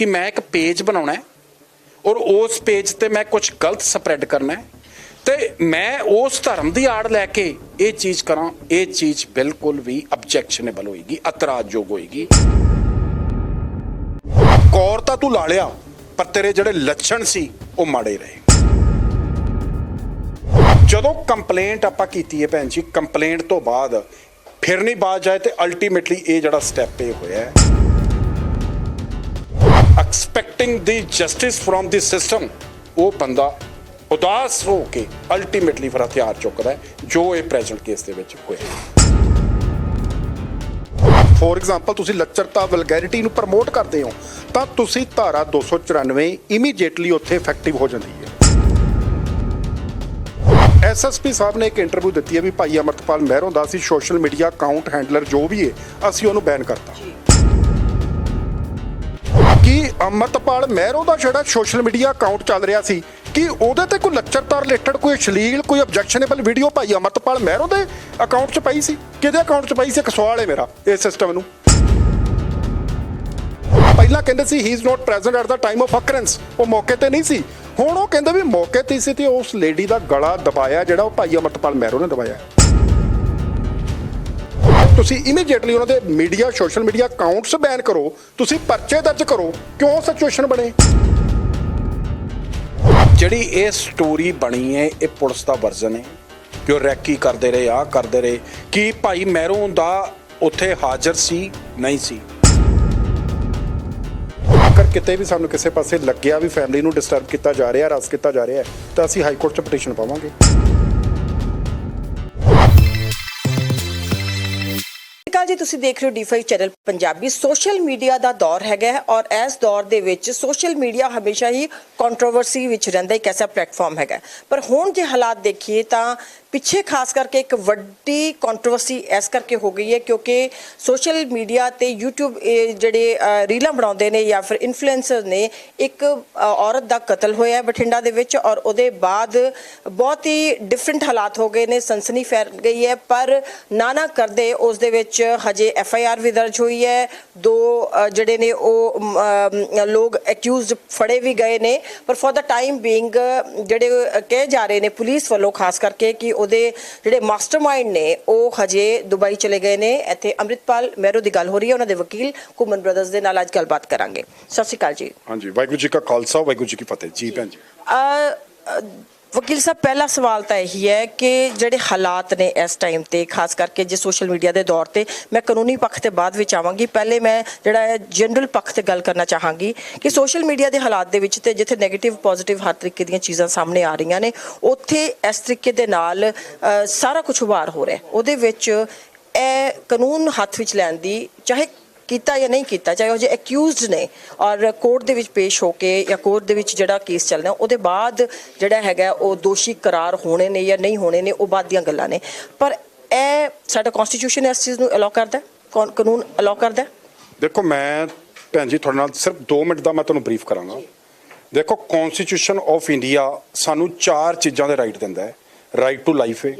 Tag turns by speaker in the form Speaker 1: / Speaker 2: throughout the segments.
Speaker 1: ਕਿ ਮੈਂ ਇੱਕ ਪੇਜ ਬਣਾਉਣਾ ਹੈ ਔਰ ਉਸ ਪੇਜ ਤੇ ਮੈਂ ਕੁਝ ਗਲਤ ਸਪਰੈਡ ਕਰਨਾ ਹੈ ਤੇ ਮੈਂ ਉਸ ਧਰਮ ਦੀ ਆੜ ਲੈ ਕੇ ਇਹ ਚੀਜ਼ ਕਰਾਂ, ਇਹ ਚੀਜ਼ ਬਿਲਕੁਲ ਵੀ ਆਬਜੈਕਸ਼ਨੇਬਲ ਹੋਏਗੀ, ਅਤਰਾਜਯੋਗ ਹੋਏਗੀ। ਕੌਰ ਤਾਂ ਤੂੰ ਲਾ ਲਿਆ, ਪਰ ਤੇਰੇ ਜਿਹੜੇ ਲੱਛਣ ਸੀ, ਉਹ ਮਾੜੇ ਰਹੇ। ਜਦੋਂ ਕੰਪਲੇਂਟ ਆਪਾਂ ਕੀਤੀ ਹੈ ਭੈਣ ਜੀ ਕੰਪਲੇਂਟ ਤੋਂ ਬਾਅਦ ਫਿਰ ਨਹੀਂ ਬਾਜ ਜਾਏ ਤੇ ਅਲਟੀਮੇਟਲੀ ਇਹ ਜਿਹੜਾ ਸਟੈਪ ਇਹ ਹੋਇਆ ਹੈ। Expecting the justice from the system ਉਹ ਬੰਦਾ ਉਦਾਸ ਹੋ ਕੇ ਅਲਟੀਮੇਟਲੀ ਫਿਰ ਹਥਿਆਰ ਚੁੱਕਦਾ ਜੋ ਇਹ ਪ੍ਰੈਜ਼ੈਂਟ ਕੇਸ ਦੇ ਵਿੱਚ ਹੋਇਆ।
Speaker 2: ਫੋਰ ਐਗਜ਼ਾਮਪਲ ਤੁਸੀਂ ਲੱਚਰਤਾ ਵਲਗੈਰਿਟੀ ਨੂੰ ਪ੍ਰਮੋਟ ਕਰਦੇ ਹੋ ਤਾਂ ਤੁਸੀਂ ਧਾਰਾ 294 ਇਮੀਡੀਏਟਲੀ ਉੱਥੇ ਇਫੈਕਟਿਵ ਹੋ ਜਾਂਦੀ ਹੈ। ਐਸਐਸਪੀ ਸਾਹਿਬ ਨੇ ਇੱਕ ਇੰਟਰਵਿਊ ਦਿੱਤੀ ਹੈ ਵੀ ਭਾਈ ਅਮਰਤਪਾਲ ਮਹਿਰੋਂ ਦਾ ਸੀ ਸੋਸ਼ਲ ਮੀਡੀਆ ਅਕਾਊਂਟ ਹੈਂਡਲਰ ਜੋ ਵੀ ਹੈ ਅਸੀਂ ਉਹਨੂੰ ਬੈਨ ਕਰਤਾ। ਕਿ ਅਮਰਤਪਾਲ ਮਹਿਰੋ ਦਾ ਜਿਹੜਾ ਸੋਸ਼ਲ ਮੀਡੀਆ ਅਕਾਊਂਟ ਚੱਲ ਰਿਹਾ ਸੀ, ਕਿ ਉਹਦੇ ਤੇ ਕੋਈ ਲੱਚਰਤਾ ਰਿਲੇਟਡ ਕੋਈ ਅਸ਼ਲੀਲ, ਕੋਈ ਆਬਜੈਕਸ਼ਨੇਬਲ ਵੀਡੀਓ ਭਾਈ ਅਮਰਤਪਾਲ ਮਹਿਰੋ ਦੇ ਅਕਾਊਂਟ 'ਚ ਪਈ ਸੀ? ਕਿਹਦੇ ਅਕਾਊਂਟ 'ਚ ਪਈ ਸੀ? ਇੱਕ ਸਵਾਲ ਹੈ ਮੇਰਾ ਇਸ ਸਿਸਟਮ ਨੂੰ। ਪਹਿਲਾਂ ਕਹਿੰਦੇ ਸੀ he is not present at the time of occurrence ਉਹ ਮੌਕੇ ਤੇ ਨਹੀਂ ਸੀ। ਹੁਣ ਉਹ ਕਹਿੰਦੇ ਵੀ ਮੌਕੇ ਤੇ ਸੀ ਤੇ ਉਸ ਲੇਡੀ ਦਾ ਗਲਾ ਦਬਾਇਆ, ਜਿਹੜਾ ਉਹ ਭਾਈ ਅਮਰਤਪਾਲ ਮਹਿਰੋ ਨੇ ਦਬਾਇਆ। ਤੁਸੀਂ ਇਮੀਡੀਏਟਲੀ ਉਹਨਾਂ ਦੇ media social media accounts ban ਕਰੋ ਤੁਸੀਂ ਪਰਚੇ ਦਰਜ ਕਰੋ ਕਿਉਂ ਸਿਚੁਏਸ਼ਨ ਬਣੇ?
Speaker 1: ਜਿਹੜੀ ਇਹ ਸਟੋਰੀ ਬਣੀ ਹੈ ਇਹ ਪੁਲਿਸ ਦਾ ਵਰਜ਼ਨ ਹੈ। ਕਿ ਉਹ ਰੈਕੀ ਕਰਦੇ ਰਹੇ ਆ ਕਰਦੇ ਰਹੇ। ਕਿ ਭਾਈ ਮਹਿਰੋਂ ਦਾ ਉੱਥੇ ਹਾਜ਼ਰ ਸੀ? ਨਹੀਂ ਸੀ।
Speaker 2: ਅਗਰ ਕਿਤੇ ਵੀ ਸਾਨੂੰ ਕਿਸੇ ਪਾਸੇ ਲੱਗਿਆ ਵੀ ਫੈਮਿਲੀ ਨੂੰ ਡਿਸਟਰਬ ਕੀਤਾ ਜਾ ਰਿਹਾ ਰਸ ਕੀਤਾ ਜਾ ਰਿਹਾ ਤਾਂ ਅਸੀਂ ਹਾਈ ਕੋਰਟ 'ਚ ਪਟੀਸ਼ਨ ਪਾਵਾਂਗੇ।
Speaker 3: ਤੁਸੀਂ ਦੇਖ ਰਹੇ ਹੋ ਡੀ5 ਚੈਨਲ ਪੰਜਾਬੀ। ਸੋਸ਼ਲ ਮੀਡੀਆ ਦਾ ਦੌਰ ਹੈਗਾ ਔਰ ਇਸ ਦੌਰ ਦੇ ਵਿੱਚ ਸੋਸ਼ਲ ਮੀਡੀਆ ਹਮੇਸ਼ਾ ਹੀ ਕੰਟਰੋਵਰਸੀ ਵਿੱਚ ਰਹਿੰਦਾ ਇੱਕ ਐਸਾ ਪਲੇਟਫਾਰਮ ਹੈਗਾ ਪਰ ਹੁਣ ਜੇ ਹਾਲਾਤ ਦੇਖੀਏ ਤਾਂ ਪਿੱਛੇ ਖਾਸ ਕਰਕੇ ਇੱਕ ਵੱਡੀ ਕੰਟਰੋਵਰਸੀ ਇਸ ਕਰਕੇ ਹੋ ਗਈ ਹੈ ਕਿਉਂਕਿ ਸੋਸ਼ਲ ਮੀਡੀਆ ਤੇ YouTube ਜਿਹੜੇ ਰੀਲਾਂ ਬਣਾਉਂਦੇ ਨੇ ਜਾਂ ਫਿਰ ਇਨਫਲੂਐਂਸਰ ਨੇ, ਇੱਕ ਔਰਤ ਦਾ ਕਤਲ ਹੋਇਆ ਬਠਿੰਡਾ ਦੇ ਵਿੱਚ ਔਰ ਉਹਦੇ ਬਾਅਦ ਬਹੁਤ ਹੀ ਡਿਫਰੈਂਟ ਹਾਲਾਤ ਹੋ ਗਏ ਨੇ, ਸਨਸਨੀ ਫੈਲ ਗਈ ਹੈ, ਪਰ ਨਾ ਨਾ ਕਰਦੇ ਉਸ ਦੇ ਵਿੱਚ ਹਜੇ ਐਫ ਆਈ ਆਰ ਵੀ ਦਰਜ ਹੋਈ ਹੈ। ਦੋ ਜਿਹੜੇ ਨੇ ਉਹ ਲੋਕ ਐਕਿਊਜ਼ਡ ਫੜੇ ਵੀ ਗਏ ਨੇ, ਪਰ ਫॉर ਦਾ ਟਾਈਮ ਬੀਇੰਗ ਜਿਹੜੇ ਕਹੇ ਜਾ ਰਹੇ ਨੇ ਪੁਲਿਸ ਵੱਲੋਂ ਖਾਸ ਕਰਕੇ ਕਿ ਉਹਦੇ ਜਿਹੜੇ ਮਾਸਟਰਮਾਈਂਡ ਨੇ ਉਹ ਹਜੇ ਦੁਬਈ ਚਲੇ ਗਏ ਨੇ। ਇੱਥੇ ਅੰਮ੍ਰਿਤਪਾਲ ਮਹਿਰੋ ਦੀ ਗੱਲ ਹੋ ਰਹੀ ਹੈ ਉਹਨਾਂ ਦੇ ਵਕੀਲ ਕੁਮਨ ਬ੍ਰਦਰਸ ਦੇ ਨਾਲ ਅੱਜ ਗੱਲਬਾਤ ਕਰਾਂਗੇ। ਸਤਿ ਸ਼੍ਰੀ ਅਕਾਲ ਜੀ।
Speaker 2: ਹਾਂਜੀ ਵਾਹਿਗੁਰੂ ਜੀ ਕਾ ਖਾਲਸਾ ਵਾਹਿਗੁਰੂ ਜੀ ਕੀ ਫਤਿਹ। ਜੀ ਭੈਣ ਜੀ।
Speaker 3: ਵਕੀਲ ਸਾਹਿਬ, ਪਹਿਲਾ ਸਵਾਲ ਤਾਂ ਇਹੀ ਹੈ ਕਿ ਜਿਹੜੇ ਹਾਲਾਤ ਨੇ ਇਸ ਟਾਈਮ ਤੇ, ਖਾਸ ਕਰਕੇ ਜੇ ਸੋਸ਼ਲ ਮੀਡੀਆ ਦੇ ਦੌਰ ਤੇ, ਮੈਂ ਕਾਨੂੰਨੀ ਪੱਖ ਤੇ ਬਾਅਦ ਵਿੱਚ ਆਵਾਂਗੀ। ਪਹਿਲੇ ਮੈਂ ਜਿਹੜਾ ਹੈ ਜਨਰਲ ਪੱਖ ਤੇ ਗੱਲ ਕਰਨਾ ਚਾਹਾਂਗੀ ਕਿ ਸੋਸ਼ਲ ਮੀਡੀਆ ਦੇ ਹਾਲਾਤ ਦੇ ਵਿੱਚ ਤੇ ਜਿੱਥੇ 네ਗੇਟਿਵ ਪੋਜ਼ਿਟਿਵ ਹਰ ਤਰੀਕੇ ਦੀਆਂ ਚੀਜ਼ਾਂ ਸਾਹਮਣੇ ਆ ਰਹੀਆਂ ਨੇ, ਉੱਥੇ ਇਸ ਤਰੀਕੇ ਦੇ ਨਾਲ ਸਾਰਾ ਕੁਝ ਵਾਰ ਹੋ ਰਿਹਾ ਉਹਦੇ ਵਿੱਚ ਇਹ ਕਾਨੂੰਨ ਹੱਥ ਵਿੱਚ ਲੈਣ ਦੀ ਚਾਹੇ ਕੀਤਾ ਜਾਂ ਨਹੀਂ ਕੀਤਾ ਚਾਹੇ ਉਹ ਜੇ ਅਕਿਊਜ਼ਡ ਨੇ ਔਰ ਕੋਰਟ ਦੇ ਵਿੱਚ ਪੇਸ਼ ਹੋ ਕੇ ਜਾਂ ਕੋਰਟ ਦੇ ਵਿੱਚ ਜਿਹੜਾ ਕੇਸ ਚੱਲਣਾ ਉਹਦੇ ਬਾਅਦ ਜਿਹੜਾ ਹੈਗਾ ਉਹ ਦੋਸ਼ੀ ਕਰਾਰ ਹੋਣੇ ਨੇ ਜਾਂ ਨਹੀਂ ਹੋਣੇ ਨੇ ਉਹ ਬਾਅਦ ਦੀਆਂ ਗੱਲਾਂ ਨੇ। ਪਰ ਇਹ ਸਾਡਾ ਕਨਸਟੀਟਿਊਸ਼ਨ ਇਸ ਚੀਜ਼ ਨੂੰ ਅਲਾਉ ਕਰਦਾ ਕਾਨੂੰਨ ਅਲਾਉ ਕਰਦਾ?
Speaker 2: ਦੇਖੋ ਮੈਂ ਭੈਣ ਜੀ ਤੁਹਾਡੇ ਨਾਲ ਸਿਰਫ 2 ਮਿੰਟ ਦਾ ਮੈਂ ਤੁਹਾਨੂੰ ਬਰੀਫ ਕਰਾਂਗਾ। ਦੇਖੋ ਕਨਸਟੀਟਿਊਸ਼ਨ ਆਫ ਇੰਡੀਆ ਸਾਨੂੰ ਚਾਰ ਚੀਜ਼ਾਂ ਦੇ ਰਾਈਟ ਦਿੰਦਾ ਹੈ। ਰਾਈਟ ਟੂ ਲਾਈਫ ਹੈ।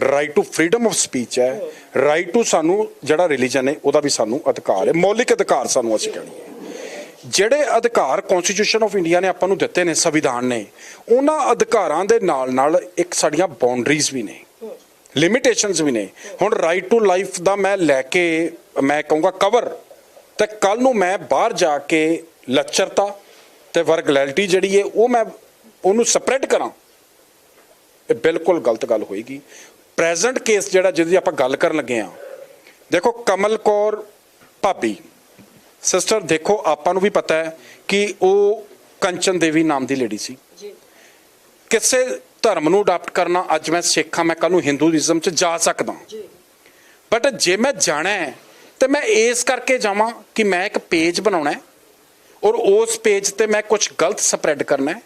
Speaker 2: Right to freedom of speech ਹੈ। ਰਾਈਟ ਟੂ ਸਾਨੂੰ ਜਿਹੜਾ ਰਿਲੀਜਨ ਹੈ, ਉਹਦਾ ਵੀ ਸਾਨੂੰ ਅਧਿਕਾਰ ਹੈ। ਮੌਲਿਕ ਅਧਿਕਾਰ ਸਾਨੂੰ ਅਸੀਂ ਕਹਿੰਦੇ ਜਿਹੜੇ ਅਧਿਕਾਰ ਕਨਸਟੀਟਿਊਸ਼ਨ ਆਫ ਇੰਡੀਆ ਨੇ ਆਪਾਂ ਨੂੰ ਦਿੱਤੇ ਨੇ, ਸੰਵਿਧਾਨ ਨੇ, ਉਹਨਾਂ ਅਧਿਕਾਰਾਂ ਦੇ ਨਾਲ ਨਾਲ ਇੱਕ ਸਾਡੀਆਂ ਬਾਉਂਡਰੀਜ਼ ਵੀ ਨੇ। ਲਿਮਿਟੇਸ਼ਨਸ ਵੀ ਨੇ। ਹੁਣ ਰਾਈਟ ਟੂ ਲਾਈਫ ਦਾ ਮੈਂ ਲੈ ਕੇ, ਮੈਂ ਕਹੂੰਗਾ ਕਵਰ ਤੇ ਕੱਲ ਨੂੰ ਮੈਂ ਬਾਹਰ ਜਾ ਕੇ ਲੱਚਰਤਾ ਤੇ ਵਰਗਲੈਲਿਟੀ ਜਿਹੜੀ ਹੈ, ਉਹ ਮੈਂ ਉਹਨੂੰ ਸਪਰੈਡ ਕਰਾਂ। ਇਹ ਬਿਲਕੁਲ ਗਲਤ ਗੱਲ ਹੋਏਗੀ। ਪ੍ਰੈਜ਼ੈਂਟ ਕੇਸ ਜਿਹੜਾ ਜਿਹਦੀ ਆਪਾਂ ਗੱਲ ਕਰਨ ਲੱਗੇ ਆ ਦੇਖੋ ਕਮਲ ਕੌਰ ਭਾਬੀ ਸਿਸਟਰ ਦੇਖੋ ਆਪਾਂ ਨੂੰ ਵੀ ਪਤਾ ਹੈ ਕਿ ਉਹ ਕੰਚਨ ਦੇਵੀ ਨਾਮ ਦੀ ਲੇਡੀ ਸੀ। ਕਿਸੇ ਧਰਮ ਨੂੰ ਅਡਾਪਟ ਕਰਨਾ ਅੱਜ ਮੈਂ ਸਿੱਖ ਮੈਂ ਕੱਲ ਨੂੰ ਹਿੰਦੂਇਜ਼ਮ 'ਚ ਜਾ ਸਕਦਾ। ਬਟ ਜੇ ਮੈਂ ਜਾਣਾ ਹੈ ਤੇ ਮੈਂ ਇਸ ਕਰਕੇ ਜਾਵਾਂ ਕਿ ਮੈਂ ਇੱਕ ਪੇਜ ਬਣਾਉਣਾ ਹੈ ਔਰ ਉਸ ਪੇਜ ਤੇ ਮੈਂ ਕੁਝ ਗਲਤ ਸਪਰੈਡ ਕਰਨਾ ਹੈ।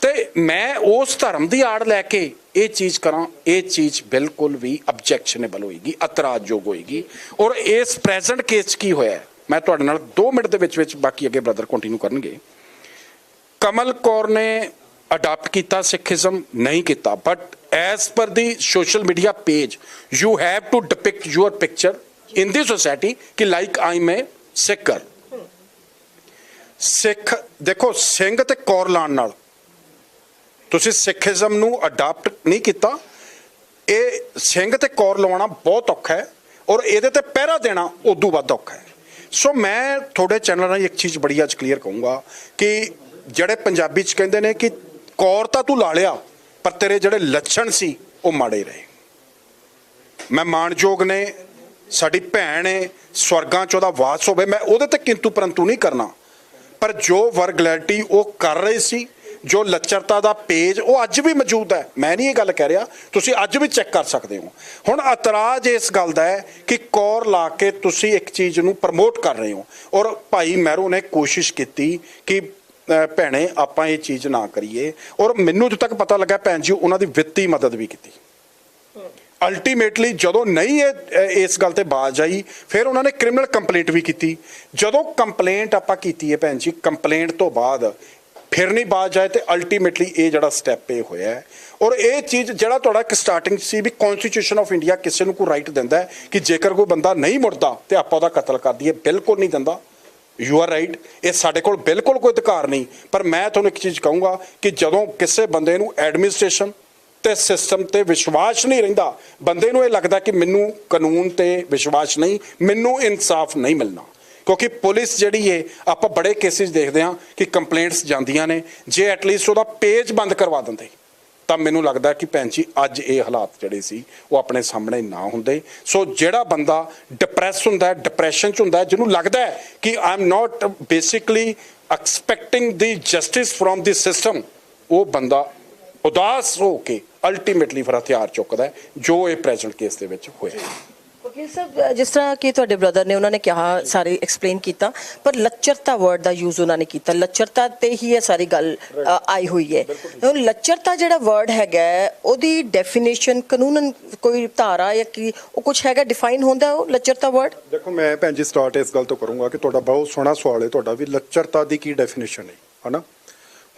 Speaker 2: ਤੇ ਮੈਂ ਉਸ ਧਰਮ ਦੀ ਆੜ ਲੈ ਕੇ ਇਹ ਚੀਜ਼ ਕਰਾਂ ਇਹ ਚੀਜ਼ ਬਿਲਕੁਲ ਵੀ ਆਬਜੈਕਸ਼ਨੇਬਲ ਹੋਏਗੀ ਇਤਰਾਜ਼ਯੋਗ ਹੋਏਗੀ। ਔਰ ਇਸ ਪ੍ਰੈਜ਼ੈਂਟ ਕੇਸ ਕੀ ਹੋਇਆ ਮੈਂ ਤੁਹਾਡੇ ਨਾਲ 2 ਮਿੰਟ ਦੇ ਵਿੱਚ ਵਿੱਚ ਬਾਕੀ ਅੱਗੇ ਬ੍ਰਦਰ ਕੰਟੀਨਿਊ ਕਰਨਗੇ। ਕਮਲ ਕੌਰ ਨੇ ਅਡਾਪਟ ਕੀਤਾ ਸਿੱਖੀਜ਼ਮ ਨਹੀਂ ਕੀਤਾ। But as per the social media page you have to depict your picture in the society ਕਿ like I a Sikh Sikh ਦੇਖੋ ਸਿੰਘ ਤੇ ਕੌਰ ਲਾਣ ਨਾਲ ਤੁਸੀਂ ਸਿੱਖੀਜ਼ਮ ਨੂੰ ਅਡਾਪਟ ਨਹੀਂ ਕੀਤਾ। ਇਹ ਸਿੰਘ ਤੇ ਕੌਰ ਲਵਾਉਣਾ ਬਹੁਤ ਔਖਾ ਹੈ ਔਰ ਇਹਦੇ ਤੇ ਪਹਿਰਾ ਦੇਣਾ ਉਦੋਂ ਵੱਧ ਔਖਾ ਹੈ। ਸੋ ਮੈਂ ਤੁਹਾਡੇ ਚੈਨਲ ਰਾਹੀਂ ਇੱਕ ਚੀਜ਼ ਬੜੀ ਅੱਜ ਕਲੀਅਰ ਕਹੂੰਗਾ ਕਿ ਜਿਹੜੇ ਪੰਜਾਬੀ ਚ ਕਹਿੰਦੇ ਨੇ ਕਿ ਕੌਰ ਤਾਂ ਤੂੰ ਲਾ ਲਿਆ, ਪਰ ਤੇਰੇ ਜਿਹੜੇ ਲੱਛਣ ਸੀ ਉਹ ਮਾੜੇ ਰਹੇ। ਮੈਂ ਮਾਣਯੋਗ ਨੇ, ਸਾਡੀ ਭੈਣ ਹੈ ਸਵਰਗਾਂ ਚ ਉਹਦਾ ਵਾਸ ਹੋਵੇ, ਮੈਂ ਉਹਦੇ ਤੇ ਕਿੰਤੂ ਪਰੰਤੂ ਨਹੀਂ ਕਰਨਾ। ਪਰ ਜੋ ਵਰਗਲੈਰਿਟੀ ਉਹ ਕਰ ਰਹੇ ਸੀ ਜੋ ਲੱਚਰਤਾ ਦਾ ਪੇਜ ਉਹ ਅੱਜ ਵੀ ਮੌਜੂਦ ਹੈ। ਮੈਂ ਨਹੀਂ ਇਹ ਗੱਲ ਕਹਿ ਰਿਹਾ, ਤੁਸੀਂ ਅੱਜ ਵੀ ਚੈੱਕ ਕਰ ਸਕਦੇ ਹੋ। ਹੁਣ ਇਤਰਾਜ਼ ਇਸ ਗੱਲ ਦਾ ਹੈ ਕਿ ਕੌਰ ਲਾ ਕੇ ਤੁਸੀਂ ਇੱਕ ਚੀਜ਼ ਨੂੰ ਪ੍ਰਮੋਟ ਕਰ ਰਹੇ ਹੋ। ਔਰ ਭਾਈ ਮਹਿਰੂ ਨੇ ਕੋਸ਼ਿਸ਼ ਕੀਤੀ ਕਿ ਭੈਣੇ, ਆਪਾਂ ਇਹ ਚੀਜ਼ ਨਾ ਕਰੀਏ। ਔਰ ਮੈਨੂੰ ਜਦੋਂ ਤੱਕ ਪਤਾ ਲੱਗਾ ਭੈਣ ਜੀ, ਉਹਨਾਂ ਦੀ ਵਿੱਤੀ ਮਦਦ ਵੀ ਕੀਤੀ। ਅਲਟੀਮੇਟਲੀ ਜਦੋਂ ਨਹੀਂ ਇਹ ਇਹ ਇਸ ਗੱਲ ਤੇ ਬਾਜ਼ ਆਈ, ਫਿਰ ਉਹਨਾਂ ਨੇ ਕ੍ਰਿਮੀਨਲ ਕੰਪਲੇਂਟ ਵੀ ਕੀਤੀ। ਜਦੋਂ ਕੰਪਲੇਂਟ ਆਪਾਂ ਕੀਤੀ ਹੈ ਭੈਣ ਜੀ, ਕੰਪਲੇਂਟ ਤੋਂ ਬਾਅਦ ਫਿਰ ਨਹੀਂ ਬਾਜ਼ ਆਏ ਤੇ ਅਲਟੀਮੇਟਲੀ ਇਹ ਜਿਹੜਾ ਸਟੈਪ ਇਹ ਹੋਇਆ ਹੈ। ਔਰ ਇਹ ਚੀਜ਼ ਜਿਹੜਾ ਤੁਹਾਡਾ ਇੱਕ ਸਟਾਰਟਿੰਗ ਸੀ ਵੀ ਕਨਸਟੀਟਿਊਸ਼ਨ ਆਫ ਇੰਡੀਆ ਕਿਸੇ ਨੂੰ ਕੋਈ ਰਾਈਟ ਦਿੰਦਾ ਹੈ ਕਿ ਜੇਕਰ ਕੋਈ ਬੰਦਾ ਨਹੀਂ ਮੁੜਦਾ ਤੇ ਆਪਾਂ ਉਹਦਾ ਕਤਲ ਕਰ ਦਈਏ, ਬਿਲਕੁਲ ਨਹੀਂ ਦਿੰਦਾ। ਯੂ ਆਰ ਰਾਈਟ ਇਹ ਸਾਡੇ ਕੋਲ ਬਿਲਕੁਲ ਕੋਈ ਅਧਿਕਾਰ ਨਹੀਂ। ਪਰ ਮੈਂ ਤੁਹਾਨੂੰ ਇੱਕ ਚੀਜ਼ ਕਹੂੰਗਾ ਕਿ ਜਦੋਂ ਕਿਸੇ ਬੰਦੇ ਨੂੰ ਐਡਮਿਨਿਸਟ੍ਰੇਸ਼ਨ ਤੇ ਸਿਸਟਮ ਤੇ ਵਿਸ਼ਵਾਸ ਨਹੀਂ ਰਹਿੰਦਾ, ਬੰਦੇ ਨੂੰ ਇਹ ਲੱਗਦਾ ਕਿ ਮੈਨੂੰ ਕਾਨੂੰਨ ਤੇ ਵਿਸ਼ਵਾਸ ਨਹੀਂ, ਮੈਨੂੰ ਇਨਸਾਫ ਨਹੀਂ ਮਿਲਣਾ। ਕਿਉਂਕਿ ਪੁਲਿਸ ਜਿਹੜੀ ਏ, ਆਪਾਂ ਬੜੇ ਕੇਸਿਸ ਦੇਖਦੇ ਹਾਂ ਕਿ ਕੰਪਲੇਂਟਸ ਜਾਂਦੀਆਂ ਨੇ। ਜੇ ਐਟਲੀਸਟ ਉਹਦਾ ਪੇਜ ਬੰਦ ਕਰਵਾ ਦਿੰਦੇ, ਤਾਂ ਮੈਨੂੰ ਲੱਗਦਾ ਕਿ ਭੈਣ ਜੀ, ਅੱਜ ਇਹ ਹਾਲਾਤ ਜਿਹੜੇ ਸੀ, ਉਹ ਆਪਣੇ ਸਾਹਮਣੇ ਨਾ ਹੁੰਦੇ। ਸੋ ਜਿਹੜਾ ਬੰਦਾ ਡਿਪਰੈਸ ਹੁੰਦਾ ਹੈ ਡਿਪਰੈਸ਼ਨ ਚ ਹੁੰਦਾ ਹੈ, ਜਿਹਨੂੰ ਲੱਗਦਾ ਹੈ ਕਿ I am not basically expecting the justice from the system ਉਹ ਬੰਦਾ ਉਦਾਸ ਹੋ ਕੇ ਅਲਟੀਮੇਟਲੀ ਫਿਰ ਹਥਿਆਰ ਚੁੱਕਦਾ ਜੋ ਇਹ ਪ੍ਰੈਜ਼ੈਂਟ ਕੇਸ ਦੇ ਵਿੱਚ ਹੋਇਆ।
Speaker 3: ਵਕੀਲ ਸਾਹਿਬ ਜਿਸ ਤਰ੍ਹਾਂ ਕਿ ਤੁਹਾਡੇ ਬ੍ਰਦਰ ਨੇ ਉਹਨਾਂ ਨੇ ਕਿਹਾ ਸਾਰੇ ਐਕਸਪਲੇਨ ਕੀਤਾ ਪਰ ਲੱਚਰਤਾ ਵਰਡ ਦਾ ਯੂਜ਼ ਉਹਨਾਂ ਨੇ ਕੀਤਾ। ਲੱਚਰਤਾ ਤੇ ਹੀ ਇਹ ਸਾਰੀ ਗੱਲ ਆਈ ਹੋਈ ਹੈ। ਹੁਣ ਲੱਚਰਤਾ ਜਿਹੜਾ ਵਰਡ ਹੈਗਾ ਉਹਦੀ ਡੈਫੀਨੇਸ਼ਨ ਕਾਨੂੰਨਨ ਕੋਈ ਧਾਰਾ ਜਾਂ ਕੀ ਉਹ ਕੁਝ ਹੈਗਾ ਡਿਫਾਈਨ ਹੁੰਦਾ ਉਹ ਲੱਚਰਤਾ ਵਰਡ
Speaker 2: ਦੇਖੋ ਮੈਂ ਭੈਣ ਜੀ ਸਟਾਰਟ ਇਸ ਗੱਲ ਤੋਂ ਕਰੂੰਗਾ ਕਿ ਤੁਹਾਡਾ ਬਹੁਤ ਸੋਹਣਾ ਸਵਾਲ ਹੈ ਤੁਹਾਡਾ ਵੀ ਲੱਚਰਤਾ ਦੀ ਕੀ ਡੈਫੀਨੇਸ਼ਨ ਹੈ ਹਨਾ?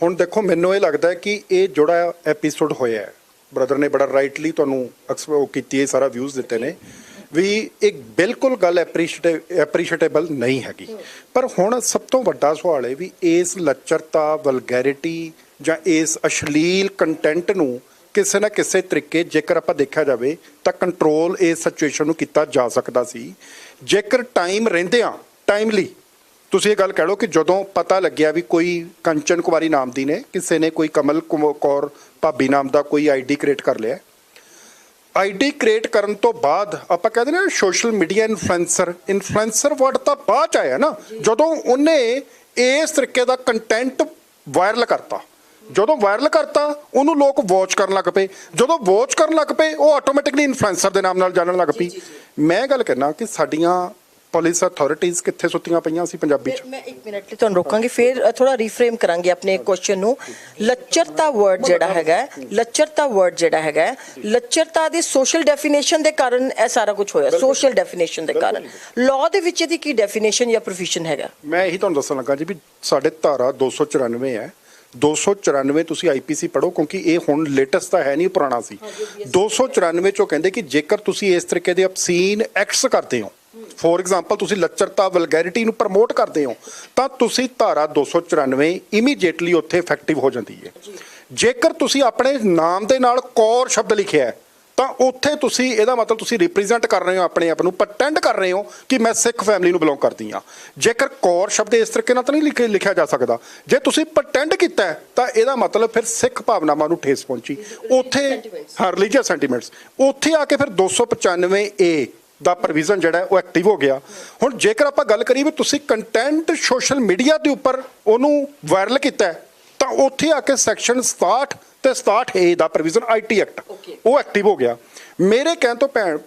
Speaker 2: ਹੁਣ ਦੇਖੋ ਮੈਨੂੰ ਇਹ ਲੱਗਦਾ ਹੈ ਕਿ ਇਹ ਜਿਹੜਾ ਐਪੀਸੋਡ ਹੋਇਆ ਹੈ। ਬ੍ਰਦਰ ਨੇ ਬੜਾ ਰਾਈਟਲੀ ਤੁਹਾਨੂੰ ਐਕਸ- ਉਹ ਕੀਤੀ ਹੈ ਸਾਰਾ ਵਿਊਜ਼ ਦਿੱਤੇ ਨੇ। ਵੀ ਇਹ ਬਿਲਕੁਲ ਗੱਲ ਐਪਰੀਸ਼ੀਏਟੇਬਲ ਨਹੀਂ ਹੈਗੀ। ਪਰ ਹੁਣ ਸਭ ਤੋਂ ਵੱਡਾ ਸਵਾਲ ਹੈ ਵੀ ਇਸ ਲੱਚਰਤਾ ਵਲਗੈਰਿਟੀ ਜਾਂ ਇਸ ਅਸ਼ਲੀਲ ਕੰਟੈਂਟ ਨੂੰ ਕਿਸੇ ਨਾ ਕਿਸੇ ਤਰੀਕੇ ਜੇਕਰ ਆਪਾਂ ਦੇਖਿਆ ਜਾਵੇ ਤਾਂ ਕੰਟਰੋਲ ਇਸ ਸਿਚੁਏਸ਼ਨ ਨੂੰ ਕੀਤਾ ਜਾ ਸਕਦਾ ਸੀ। ਜੇਕਰ ਟਾਈਮ ਰਹਿੰਦਿਆਂ ਟਾਈਮਲੀ ਤੁਸੀਂ ਇਹ ਗੱਲ ਕਹਿ ਲਓ ਕਿ ਜਦੋਂ ਪਤਾ ਲੱਗਿਆ ਵੀ ਕੋਈ ਕੰਚਨ ਕੁਮਾਰੀ ਨਾਮ ਦੀ ਨੇ, ਕਿਸੇ ਨੇ ਕੋਈ ਕਮਲ ਕੁਮ- ਕੌਰ ਭਾਬੀ ਨਾਮ ਦਾ ਕੋਈ ਆਈਡੀ ਕ੍ਰੀਏਟ ਕਰ ਲਿਆ ਆਈਡੀ ਕ੍ਰੀਏਟ ਕਰਨ ਤੋਂ ਬਾਅਦ ਆਪਾਂ ਕਹਿੰਦੇ ਨੇ social media influencer influencer word ਤਾਂ ਬਾਅਦ ਚ ਆਇਆ ਨਾ ਜਦੋਂ ਉਹਨੇ ਇਸ ਤਰੀਕੇ ਦਾ ਕੰਟੈਂਟ ਵਾਇਰਲ ਕਰਤਾ। ਜਦੋਂ ਵਾਇਰਲ ਕਰਤਾ ਉਹਨੂੰ ਲੋਕ ਵਾਚ ਕਰਨ ਲੱਗ ਪਏ। ਜਦੋਂ ਵਾਚ ਕਰਨ ਲੱਗ ਪਏ ਉਹ ਆਟੋਮੈਟਿਕਲੀ ਇਨਫਲੂਐਂਸਰ ਦੇ ਨਾਮ ਨਾਲ ਜਾਣਨ ਲੱਗ ਪਈ। ਮੈਂ ਗੱਲ ਕਰਨਾ ਕਿ ਸਾਡੀਆਂ ਪੁਲਿਸ ਅਥਾਰਟੀਆਂ ਕਿੱਥੇ ਸੁੱਤੀਆਂ ਪਈਆਂ ਸੀ ਪੰਜਾਬੀ ਚ?
Speaker 3: ਮੈਂ 1 ਮਿੰਟ ਲਈ ਤੁਹਾਨੂੰ ਰੋਕਾਂਗੀ ਫਿਰ ਥੋੜਾ ਰੀਫਰੇਮ ਕਰਾਂਗੇ ਆਪਣੇ ਕੁਐਸਚਨ ਨੂੰ। ਲੱਚਰਤਾ ਵਰਡ ਜਿਹੜਾ ਹੈਗਾ ਲੱਚਰਤਾ ਵਰਡ ਜਿਹੜਾ ਹੈਗਾ ਲੱਚਰਤਾ ਦੀ ਸੋਸ਼ਲ ਡੈਫੀਨੇਸ਼ਨ ਦੇ ਕਾਰਨ ਇਹ ਸਾਰਾ ਕੁਝ ਹੋਇਆ ਸੋਸ਼ਲ ਡੈਫੀਨੇਸ਼ਨ ਦੇ ਕਾਰਨ। ਲਾਅ ਦੇ ਵਿੱਚ ਇਹਦੀ ਕੀ ਡੈਫੀਨੇਸ਼ਨ ਜਾਂ ਪ੍ਰੋਫੈਸ਼ਨ ਹੈਗਾ?
Speaker 2: ਮੈਂ ਇਹੀ ਤੁਹਾਨੂੰ ਦੱਸਣ ਲੱਗਾ ਜੀ ਵੀ ਸਾਡੇ ਧਾਰਾ 294 ਹੈ। 294 ਤੁਸੀਂ ਆਈਪੀਸੀ ਪੜੋ ਕਿਉਂਕਿ ਇਹ ਹੁਣ ਲੇਟੈਸਟ ਤਾਂ ਹੈ ਨਹੀਂ ਪੁਰਾਣਾ ਸੀ। 294 ਚੋਂ ਕਹਿੰਦੇ ਕਿ ਜੇਕਰ ਤੁਸੀਂ ਇਸ ਤਰੀਕੇ ਦੇ ਅਬਸੀਨ ਐਕਟਸ ਕਰਦੇ ਹੋ ਫੋਰ ਐਗਜ਼ਾਮਪਲ ਤੁਸੀਂ ਲੱਚਰਤਾ ਵਲਗੈਰਿਟੀ ਨੂੰ ਪ੍ਰਮੋਟ ਕਰਦੇ ਹੋ ਤਾਂ ਤੁਸੀਂ ਧਾਰਾ 294 ਇਮੀਡੀਏਟਲੀ ਉੱਥੇ ਇਫੈਕਟਿਵ ਹੋ ਜਾਂਦੀ ਹੈ। ਜੇਕਰ ਤੁਸੀਂ ਆਪਣੇ ਨਾਮ ਦੇ ਨਾਲ ਕੌਰ ਸ਼ਬਦ ਲਿਖਿਆ ਹੈ ਤਾਂ ਉੱਥੇ ਤੁਸੀਂ ਇਹਦਾ ਮਤਲਬ ਤੁਸੀਂ ਰਿਪਰੈਜ਼ੈਂਟ ਕਰ ਰਹੇ ਹੋ ਆਪਣੇ ਆਪ ਨੂੰ ਪ੍ਰਟੈਂਡ ਕਰ ਰਹੇ ਹੋ ਕਿ ਮੈਂ ਸਿੱਖ ਫੈਮਿਲੀ ਨੂੰ ਬਿਲੋਂਗ ਕਰਦੀ ਹਾਂ। ਜੇਕਰ ਕੌਰ ਸ਼ਬਦ ਇਸ ਤਰੀਕੇ ਨਾਲ ਤਾਂ ਨਹੀਂ ਲਿਖੇ ਲਿਖਿਆ ਜਾ ਸਕਦਾ। ਜੇ ਤੁਸੀਂ ਪ੍ਰਟੈਂਡ ਕੀਤਾ ਤਾਂ ਇਹਦਾ ਮਤਲਬ ਫਿਰ ਸਿੱਖ ਭਾਵਨਾਵਾਂ ਨੂੰ ਠੇਸ ਪਹੁੰਚੀ। ਉੱਥੇ. ਹਾਂ ਰਿਲੀਜੀਅਸ ਸੈਂਟੀਮੈਂਟਸ ਉੱਥੇ ਆ ਕੇ ਫਿਰ 295 ਏ ਦਾ ਪ੍ਰੋਵੀਜ਼ਨ ਜਿਹੜਾ ਉਹ ਐਕਟਿਵ ਹੋ ਗਿਆ ਹੁਣ ਜੇਕਰ ਆਪਾਂ ਗੱਲ ਕਰੀਏ ਵੀ ਤੁਸੀਂ ਕੰਟੈਂਟ ਸੋਸ਼ਲ ਮੀਡੀਆ ਦੇ ਉੱਪਰ ਉਹਨੂੰ ਵਾਇਰਲ ਕੀਤਾ ਤਾਂ ਉੱਥੇ ਆ ਕੇ ਸੈਕਸ਼ਨ 67 ਤੇ 67 ਏ ਦਾ ਪ੍ਰੋਵੀਜ਼ਨ ਆਈਟੀ ਐਕਟ. ਉਹ ਐਕਟਿਵ ਹੋ ਗਿਆ ਮੇਰੇ ਕਹਿਣ ਤੋਂ ਭੈਣ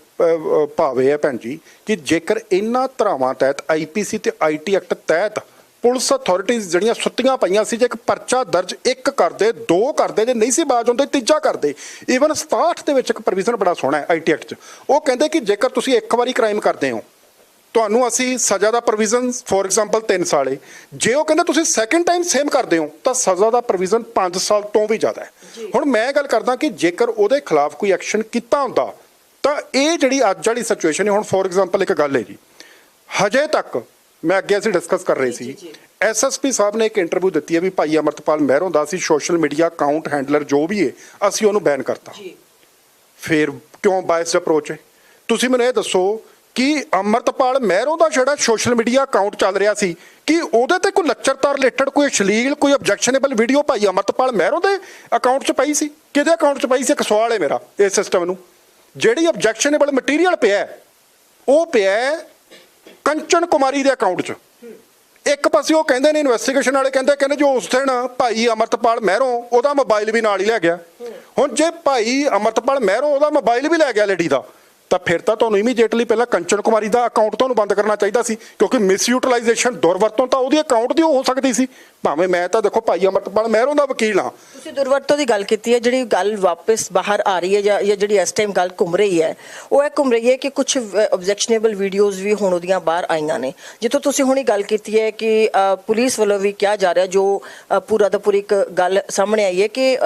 Speaker 2: ਭਾਵੇਂ ਹੈ ਭੈਣ ਜੀ ਕਿ ਜੇਕਰ ਇਹਨਾਂ ਧਰਾਵਾਂ ਤਹਿਤ ਆਈਪੀਸੀ ਤੇ ਆਈਟੀ ਐਕਟ ਤਹਿਤ ਪੁਲਿਸ ਅਥਾਰਟੀਆਂ ਜਿਹੜੀਆਂ ਸੁੱਤੀਆਂ ਪਈਆਂ ਸੀ ਜੇ ਇੱਕ ਪਰਚਾ ਦਰਜ ਇੱਕ ਕਰਦੇ ਦੋ ਕਰਦੇ ਜੇ ਨਹੀਂ ਸੀ ਬਾਜ ਹੁੰਦੇ ਤੀਜਾ ਕਰਦੇ। ਈਵਨ 67 ਦੇ ਵਿੱਚ ਇੱਕ ਪ੍ਰੋਵੀਜ਼ਨ ਬੜਾ ਸੋਹਣਾ ਹੈ ਆਈਟੀ ਐਕਟ 'ਚ। ਉਹ ਕਹਿੰਦੇ ਕਿ ਜੇਕਰ ਤੁਸੀਂ ਇੱਕ ਵਾਰੀ ਕ੍ਰਾਈਮ ਕਰਦੇ ਹੋ ਤੁਹਾਨੂੰ ਅਸੀਂ ਸਜ਼ਾ ਦਾ ਪ੍ਰੋਵੀਜ਼ਨ ਫੋਰ ਐਗਜ਼ਾਮਪਲ 3 ਸਾਲ ਜੇ ਉਹ ਕਹਿੰਦੇ ਤੁਸੀਂ ਸੈਕੰਡ ਟਾਈਮ ਸੇਮ ਕਰਦੇ ਹੋ ਤਾਂ ਸਜ਼ਾ ਦਾ ਪ੍ਰੋਵੀਜ਼ਨ 5 ਸਾਲ ਤੋਂ ਵੀ ਜ਼ਿਆਦਾ ਹੈ। ਹੁਣ ਮੈਂ ਗੱਲ ਕਰਦਾ ਕਿ ਜੇਕਰ ਉਹਦੇ ਖਿਲਾਫ ਕੋਈ ਐਕਸ਼ਨ ਕੀਤਾ ਹੁੰਦਾ ਤਾਂ ਇਹ ਜਿਹੜੀ ਅੱਜ ਵਾਲੀ ਸਿਚੁਏਸ਼ਨ ਹੈ ਹੁਣ ਫੋਰ ਐਗਜ਼ਾਮਪਲ ਇੱਕ ਗੱਲ ਹੈ ਜੀ। ਹਜੇ ਤੱਕ ਮੈਂ ਅੱਗੇ ਅਸੀਂ ਡਿਸਕਸ ਕਰ ਰਹੇ ਸੀ। ਐਸਐਸਪੀ ਸਾਹਿਬ ਨੇ ਇੱਕ ਇੰਟਰਵਿਊ ਦਿੱਤੀ ਹੈ ਵੀ ਭਾਈ ਅਮਰਤਪਾਲ ਮਹਿਰੋਂ ਦਾ ਅਸੀਂ ਸੋਸ਼ਲ ਮੀਡੀਆ ਅਕਾਊਂਟ ਹੈਂਡਲਰ ਜੋ ਵੀ ਹੈ ਅਸੀਂ ਉਹਨੂੰ ਬੈਨ ਕਰਤਾ।
Speaker 3: ਜੀ।
Speaker 2: ਫਿਰ ਕਿਉਂ ਬਾਇਸਡ ਅਪਰੋਚ ਹੈ ਤੁਸੀਂ ਮੈਨੂੰ ਇਹ ਦੱਸੋ ਕਿ ਅਮਰਤਪਾਲ ਮਹਿਰੋਂ ਦਾ ਜਿਹੜਾ ਸੋਸ਼ਲ ਮੀਡੀਆ ਅਕਾਊਂਟ ਚੱਲ ਰਿਹਾ ਸੀ ਕਿ ਉਹਦੇ ਤੇ ਕੋਈ ਲੱਚਰਤਾ ਰਿਲੇਟਡ ਕੋਈ ਅਸ਼ਲੀਲ ਕੋਈ ਆਬਜੈਕਸ਼ਨੇਬਲ ਵੀਡੀਓ ਭਾਈ ਅਮਰਤਪਾਲ ਮਹਿਰੋਂ ਦੇ ਅਕਾਊਂਟ 'ਚ ਪਈ ਸੀ? ਕਿਹਦੇ ਅਕਾਊਂਟ 'ਚ ਪਈ ਸੀ? ਇੱਕ ਸਵਾਲ ਹੈ ਮੇਰਾ ਇਸ ਸਿਸਟਮ ਨੂੰ। ਜਿਹੜੀ ਆਬਜੈਕਸ਼ਨੇਬਲ ਮਟੀਰੀਅਲ ਪਿਆ ਉਹ ਪਿਆ ਕੰਚਨ ਕੁਮਾਰੀ ਦੇ ਅਕਾਊਂਟ 'ਚ। ਇੱਕ ਪਾਸੇ ਉਹ ਕਹਿੰਦੇ ਨੇ ਇਨਵੈਸਟੀਗੇਸ਼ਨ ਵਾਲੇ ਕਹਿੰਦੇ ਕਹਿੰਦੇ ਜੋ ਉਸ ਦਿਨ ਭਾਈ ਅਮਰਤਪਾਲ ਮਹਿਰੋਂ ਉਹਦਾ ਮੋਬਾਈਲ ਵੀ ਨਾਲ ਹੀ ਲੈ ਗਿਆ। ਹੁਣ ਜੇ ਭਾਈ ਅਮਰਤਪਾਲ ਮਹਿਰੋਂ ਉਹਦਾ ਮੋਬਾਈਲ ਵੀ ਲੈ ਗਿਆ ਲੇਡੀ ਦਾ ਤਾਂ ਫਿਰ ਤਾਂ ਤੁਹਾਨੂੰ ਇਮੀਡੀਏਟਲੀ ਪਹਿਲਾਂ ਕੰਚਨ ਕੁਮਾਰੀ ਦਾ ਅਕਾਊਂਟ ਤੁਹਾਨੂੰ ਬੰਦ ਕਰਨਾ ਚਾਹੀਦਾ ਸੀ ਕਿਉਂਕਿ ਮਿਸਯੂਟਿਲਾਈਜੇਸ਼ਨ ਦੁਰਵਰਤੋਂ ਤਾਂ ਉਹਦੀ ਅਕਾਊਂਟ ਦੀ ਹੋ ਸਕਦੀ ਸੀ। ਭਾਵੇਂ ਮੈਂ ਤਾਂ ਦੇਖੋ ਭਾਈ ਅਮਰਤਪਾਲ ਮਹਿਰੋਂ ਦਾ ਵਕੀਲ ਹਾਂ।
Speaker 3: ਤੁਸੀਂ ਦੁਰਵਰਤੋਂ ਦੀ ਗੱਲ ਕੀਤੀ ਹੈ ਜਿਹੜੀ ਗੱਲ ਵਾਪਸ ਬਾਹਰ ਆ ਰਹੀ ਹੈ ਜਾਂ ਜਿਹੜੀ ਇਸ ਟਾਈਮ ਗੱਲ ਘੁੰਮ ਰਹੀ ਹੈ ਉਹ ਇਹ ਘੁੰਮ ਰਹੀ ਹੈ ਕਿ ਕੁਝ ਆਬਜੈਕਸ਼ਨੇਬਲ ਵੀਡੀਓਜ਼ ਵੀ ਹੁਣ ਉਹਦੀਆਂ ਬਾਹਰ ਆਈਆਂ ਨੇ। ਜਿੱਥੋਂ ਤੁਸੀਂ ਹੁਣੀ ਗੱਲ ਕੀਤੀ ਹੈ ਕਿ ਪੁਲਿਸ ਵੱਲੋਂ ਵੀ ਕਿਹਾ ਜਾ ਰਿਹਾ ਜੋ ਪੂਰਾ ਦਾ ਪੂਰੀ ਇੱਕ ਗੱਲ ਸਾਹਮਣੇ ਆਈ ਹੈ ਕਿ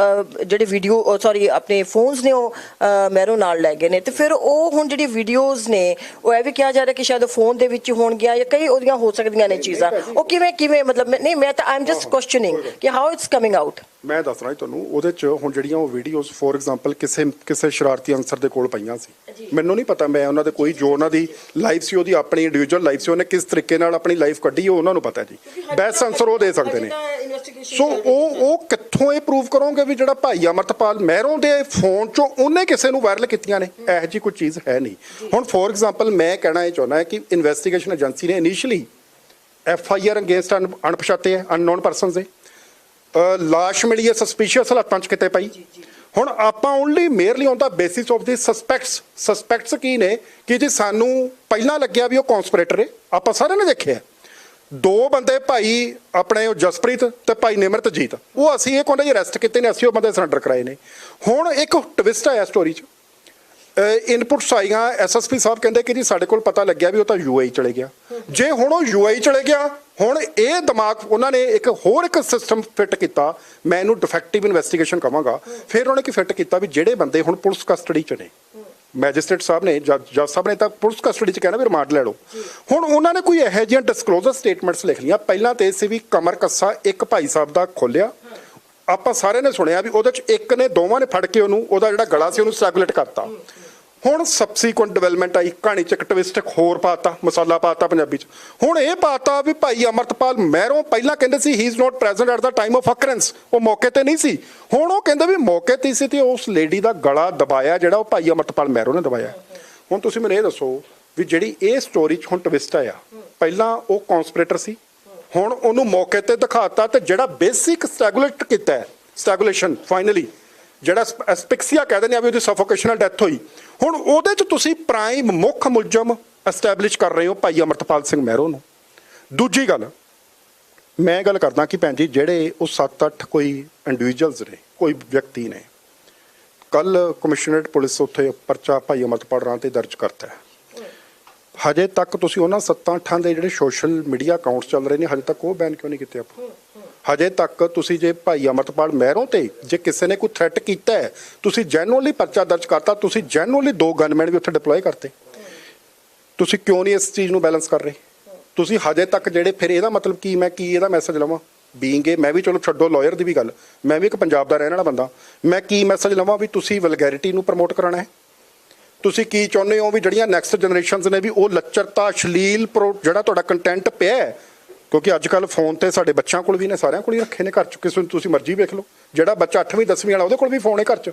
Speaker 3: ਜਿਹੜੇ ਵੀਡੀਓ ਸੌਰੀ ਆਪਣੇ ਫੋਨਸ ਨੇ ਉਹ ਅ, ਮਹਿਰੋਂ ਨਾਲ ਲੈ ਗਏ ਨੇ। ਤੇ ਫਿਰ ਉਹ ਹੁਣ ਜਿਹੜੀ ਵੀਡੀਓਜ਼ ਨੇ ਉਹ ਇਹ ਵੀ ਕਿਹਾ ਜਾ ਰਿਹਾ ਕਿ ਸ਼ਾਇਦ ਫੋਨ ਦੇ ਵਿੱਚ ਹੋਣਗੀਆਂ ਜਾਂ ਕਈ ਉਹਦੀਆਂ ਹੋ ਸਕਦੀਆਂ ਨੇ ਚੀਜ਼ਾਂ। ਉਹ ਕਿਵੇਂ ਕਿਵੇਂ ਮਤਲਬ ਨਹੀਂ ਮੈਂ ਤਾਂ ਆਮ ਜਸਟ ਕੁਐਸਚਨਿੰਗ ਕਿ ਹਾਊ ਇਟਸ ਕਮਿੰਗ ਆਊਟ
Speaker 2: ਮੈਂ ਦੱਸ ਰਿਹਾ ਜੀ ਤੁਹਾਨੂੰ ਉਹਦੇ ਚ ਹੁਣ ਜਿਹੜੀਆਂ ਉਹ ਵੀਡੀਓਜ਼ ਫੋਰ ਐਗਜ਼ਾਮਪਲ ਕਿਸੇ ਕਿਸੇ ਸ਼ਰਾਰਤੀ ਅਨਸਰ ਦੇ ਕੋਲ ਪਈਆਂ ਸੀ। ਮੈਨੂੰ ਨਹੀਂ ਪਤਾ ਮੈਂ ਉਹਨਾਂ ਦੇ ਕੋਈ ਜੋ ਉਹਨਾਂ ਦੀ ਲਾਈਫ ਸੀ ਉਹਦੀ ਆਪਣੀ ਇੰਡੀਵਿਜੂਅਲ ਲਾਈਫ ਸੀ ਉਹਨੇ ਕਿਸ ਤਰੀਕੇ ਨਾਲ ਆਪਣੀ ਲਾਈਫ ਕੱਢੀ ਉਹ ਉਹਨਾਂ ਨੂੰ ਪਤਾ ਜੀ। ਬੈਸਟ ਆਨਸਰ ਉਹ ਦੇ ਸਕਦੇ ਨੇ। ਸੋ ਉਹ ਉਹ ਕਿੱਥੋਂ ਇਹ ਪ੍ਰੂਵ ਕਰੋਗੇ ਵੀ ਜਿਹੜਾ ਭਾਈ ਅਮਰਤਪਾਲ ਮਹਿਰੋਂ ਦੇ ਫੋਨ ਚੋਂ ਉਹਨੇ ਕਿਸੇ ਨੂੰ ਵਾਇਰਲ ਕੀਤੀਆਂ ਨੇ? ਇਹੋ ਜੀ ਕੋਈ ਚੀਜ਼ ਹੈ ਨਹੀਂ। ਹੁਣ ਫੋਰ ਐਗਜ਼ਾਮਪਲ ਮੈਂ ਕਹਿਣਾ ਇਹ ਚਾਹੁੰਦਾ ਕਿ ਇਨਵੈਸਟੀਗੇਸ਼ਨ ਏਜੰਸੀ ਨੇ initially F I R against ਅਣਪਛਾਤੇ ਅਨਨੋਨ ਪਰਸਨਸ ਦੇ ਲਾਸ਼ ਮਿਲੀ ਹੈ ਸਸਪੀਸ਼ੀਅਸ ਹਾਲਾਤਾਂ 'ਚ ਕਿਤੇ ਪਈ ਹੁਣ ਆਪਾਂ only merely on the basis of the suspects suspects ਕੀ ਨੇ? ਕਿ ਜੀ ਸਾਨੂੰ ਪਹਿਲਾਂ ਲੱਗਿਆ ਵੀ ਉਹ ਕਨਸਪੀਰੇਟਰ ਹੈ ਆਪਾਂ ਸਾਰਿਆਂ ਨੇ ਦੇਖਿਆ। ਦੋ ਬੰਦੇ ਭਾਈ ਆਪਣੇ ਉਹ ਜਸਪ੍ਰੀਤ ਤੇ ਭਾਈ ਨਿਮਰਤਜੀਤ। ਉਹ ਅਸੀਂ ਇਹ ਕਹਿੰਦੇ ਜੀ ਅਰੈਸਟ ਕੀਤੇ ਨੇ ਅਸੀਂ ਉਹ ਬੰਦੇ ਸਰੈਂਡਰ ਕਰਾਏ ਨੇ। ਹੁਣ ਇੱਕ ਟਵਿਸਟ ਆਇਆ ਸਟੋਰੀ 'ਚ। ਇਨਪੁਟਸ ਆਈਆਂ ਐਸਐਸਪੀ ਸਾਹਿਬ ਕਹਿੰਦੇ ਕਿ ਜੀ ਸਾਡੇ ਕੋਲ ਪਤਾ ਲੱਗਿਆ ਵੀ ਉਹ ਤਾਂ ਯੂਆਈ ਚਲੇ ਗਿਆ। ਜੇ ਹੁਣ ਉਹ ਯੂਆਈ ਚਲੇ ਗਿਆ ਹੁਣ ਇਹ ਦਿਮਾਗ ਉਹਨਾਂ ਨੇ ਇੱਕ ਹੋਰ ਇੱਕ ਸਿਸਟਮ ਫਿੱਟ ਕੀਤਾ। ਮੈਂ ਇਹਨੂੰ ਡਿਫੈਕਟਿਵ ਇਨਵੈਸਟੀਗੇਸ਼ਨ ਕਵਾਂਗਾ। ਫਿਰ ਉਹਨੇ ਕੀ ਫਿੱਟ ਕੀਤਾ ਵੀ ਜਿਹੜੇ ਬੰਦੇ ਹੁਣ ਪੁਲਿਸ ਕਸਟਡੀ 'ਚ ਨੇ ਮੈਜਿਸਟ੍ਰੇਟ ਸਾਹਿਬ ਨੇ ਜੱਜ ਜੱਜ ਸਾਹਿਬ ਨੇ ਤਾਂ ਪੁਲਿਸ ਕਸਟਡੀ 'ਚ ਕਹਿਣਾ ਵੀ ਰਿਮਾਂਡ ਲੈ ਲਓ। ਹੁਣ ਉਹਨਾਂ ਨੇ ਕੋਈ ਇਹੋ ਜਿਹੀਆਂ ਡਿਸਕਲੋਜ਼ਰ ਸਟੇਟਮੈਂਟਸ ਲਿਖ ਲਈਆਂ। ਪਹਿਲਾਂ ਤੇ ਸੀ ਵੀ ਕਮਰ ਕੱਸਾ ਇੱਕ ਭਾਈ ਸਾਹਿਬ ਦਾ ਖੋਲਿਆ। ਆਪਾਂ ਸਾਰਿਆਂ ਨੇ ਸੁਣਿਆ ਵੀ ਉਹਦੇ 'ਚ ਇੱਕ ਨੇ ਦੋਵਾਂ ਨੇ ਫੜ ਕੇ ਉਹਨੂੰ ਉਹਦਾ ਜਿਹੜਾ ਗਲਾ ਸੀ ਉਹਨੂੰ ਸਟ੍ਰੈਗੂਲੇਟ ਕਰਤਾ। ਹੁਣ ਸਬਸੀਕੁਐਂਟ ਡਿਵੈਲਪਮੈਂਟ ਆਈ, ਕਹਾਣੀ ਚ ਇੱਕ ਟਵਿਸਟ ਇੱਕ ਹੋਰ ਪਾਤਾ, ਮਸਾਲਾ ਪਾਤਾ ਪੰਜਾਬੀ ਚ। ਹੁਣ ਇਹ ਪਾਤਾ ਵੀ ਭਾਈ ਅਮਰਤਪਾਲ ਮਹਿਰੋਂ ਪਹਿਲਾਂ ਕਹਿੰਦੇ ਸੀ he is not present at the time of occurrence ਉਹ ਮੌਕੇ ਤੇ ਨਹੀਂ ਸੀ। ਹੁਣ ਉਹ ਕਹਿੰਦੇ ਵੀ ਮੌਕੇ ਤੇ ਸੀ ਤੇ ਉਸ ਲੇਡੀ ਦਾ ਗਲਾ ਦਬਾਇਆ, ਜਿਹੜਾ ਉਹ ਭਾਈ ਅਮਰਤਪਾਲ ਮਹਿਰੋਂ ਨੇ ਦਬਾਇਆ। ਹੁਣ ਤੁਸੀਂ ਮੈਨੂੰ ਇਹ ਦੱਸੋ ਵੀ ਜਿਹੜੀ ਇਹ ਸਟੋਰੀ ਚ ਹੁਣ ਟਵਿਸਟ ਆਇਆ, ਪਹਿਲਾਂ ਉਹ ਕਨਸਪੀਰੇਟਰ ਸੀ, ਹੁਣ ਉਹਨੂੰ ਮੌਕੇ ਤੇ ਦਿਖਾਤਾ ਤੇ ਜਿਹੜਾ ਬੇਸਿਕ ਸਟੈਗੂਲੇਟ ਕੀਤਾ ਸਟੈਗੂਲੇਸ਼ਨ ਫਾਈਨਲੀ ਜਿਹੜਾ ਐਸਪਿਕਸੀਆ ਕਹਿ ਦਿੰਦੇ ਆ ਵੀ ਉਹਦੀ ਸਫੋਕੇਸ਼ਨ ਡੈਥ ਹੋਈ। ਹੁਣ ਉਹਦੇ ਚ ਤੁਸੀਂ ਪ੍ਰਾਈਮ ਮੁੱਖ ਮੁਲਜ਼ਮ ਐਸਟੈਬਲਿਸ਼ ਕਰ ਰਹੇ ਹੋ ਭਾਈ ਅਮਰਤਪਾਲ ਸਿੰਘ ਮਹਿਰੋ ਨੂੰ। ਦੂਜੀ ਗੱਲ, ਮੈਂ ਗੱਲ ਕਰਦਾ ਕਿ ਭੈਣ ਜੀ, ਜਿਹੜੇ ਉਹ 7-8 ਕੋਈ ਇੰਡੀਵਿਜੂਅਲਸ ਨੇ, ਕੋਈ ਵਿਅਕਤੀ ਨੇ, ਕੱਲ ਕਮਿਸ਼ਨਰੇਟ ਪੁਲਿਸ ਉੱਥੇ ਪਰਚਾ ਭਾਈ ਅਮਰਤਪਾਲ ਰਾਂ ਤੇ ਦਰਜ ਕਰਤਾ ਹੈ। ਹਜੇ ਤੱਕ ਤੁਸੀਂ ਉਹਨਾਂ 7-8 ਦੇ ਜਿਹੜੇ ਸੋਸ਼ਲ ਮੀਡੀਆ ਅਕਾਊਂਟਸ ਚੱਲ ਰਹੇ ਨੇ, ਹਜੇ ਤੱਕ ਉਹ ਬੈਨ ਕਿਉਂ ਨਹੀਂ ਕੀਤੇ ਆਪਾਂ? ਹਜੇ ਤੱਕ ਤੁਸੀਂ ਜੇ ਭਾਈ ਅਮਰਤਪਾਲ ਮਹਿਰੋਂ ਤੇ ਜੇ ਕਿਸੇ ਨੇ ਕੋਈ ਥ੍ਰੈਟ ਕੀਤਾ ਹੈ, ਤੁਸੀਂ ਜੈਨੂਅਲੀ ਪਰਚਾ ਦਰਜ ਕਰਤਾ, ਤੁਸੀਂ ਜੈਨੂਅਲੀ ਦੋ ਗਨਮੈਨ ਵੀ ਉੱਥੇ ਡਿਪਲੋਏ ਕਰਤੇ। ਤੁਸੀਂ ਕਿਉਂ ਨਹੀਂ ਇਸ ਚੀਜ਼ ਨੂੰ ਬੈਲੈਂਸ ਕਰ ਰਹੇ? ਤੁਸੀਂ ਹਜੇ ਤੱਕ ਜਿਹੜੇ ਫਿਰ ਇਹਦਾ ਮਤਲਬ ਕੀ, ਮੈਂ ਕੀ ਇਹਦਾ ਮੈਸੇਜ ਲਵਾਂ? ਬੀਇੰਗ ਏ ਮੈਂ ਵੀ ਚਲੋ ਛੱਡੋ ਲਾਇਰ ਦੀ ਵੀ ਗੱਲ, ਮੈਂ ਵੀ ਇੱਕ ਪੰਜਾਬ ਦਾ ਰਹਿਣ ਵਾਲਾ ਬੰਦਾ, ਮੈਂ ਕੀ ਮੈਸੇਜ ਲਵਾਂ ਵੀ ਤੁਸੀਂ ਵਲਗੈਰਿਟੀ ਨੂੰ ਪ੍ਰਮੋਟ ਕਰਨਾ ਹੈ? ਤੁਸੀਂ ਕੀ ਚਾਹੁੰਦੇ ਹੋ ਵੀ ਜਿਹੜੀਆਂ ਨੈਕਸਟ ਜਨਰੇਸ਼ਨਸ ਨੇ ਵੀ ਉਹ ਲੱਚਰਤਾ ਅਸ਼ਲੀਲ ਪ੍ਰੋ- ਜਿਹੜਾ ਤੁਹਾਡਾ ਕੰਟੈਂਟ ਪਿਆ ਹੈ ਕਿਉਂਕਿ ਅੱਜ ਕੱਲ ਫੋਨ ਤੇ ਸਾਡੇ ਬੱਚਿਆਂ ਕੋਲ ਵੀ ਨੇ ਸਾਰਿਆਂ ਕੋਲ ਹੀ ਰੱਖੇ ਨੇ ਘਰ ਚ ਕਿਸੇ ਨੂੰ ਤੁਸੀਂ ਮਰਜ਼ੀ ਵੇਖ ਲਓ। ਜਿਹੜਾ ਬੱਚਾ 8ਵੀਂ 10ਵੀਂ ਵਾਲਾ ਉਹਦੇ ਕੋਲ ਵੀ ਫੋਨ ਹੈ ਘਰ ਚ।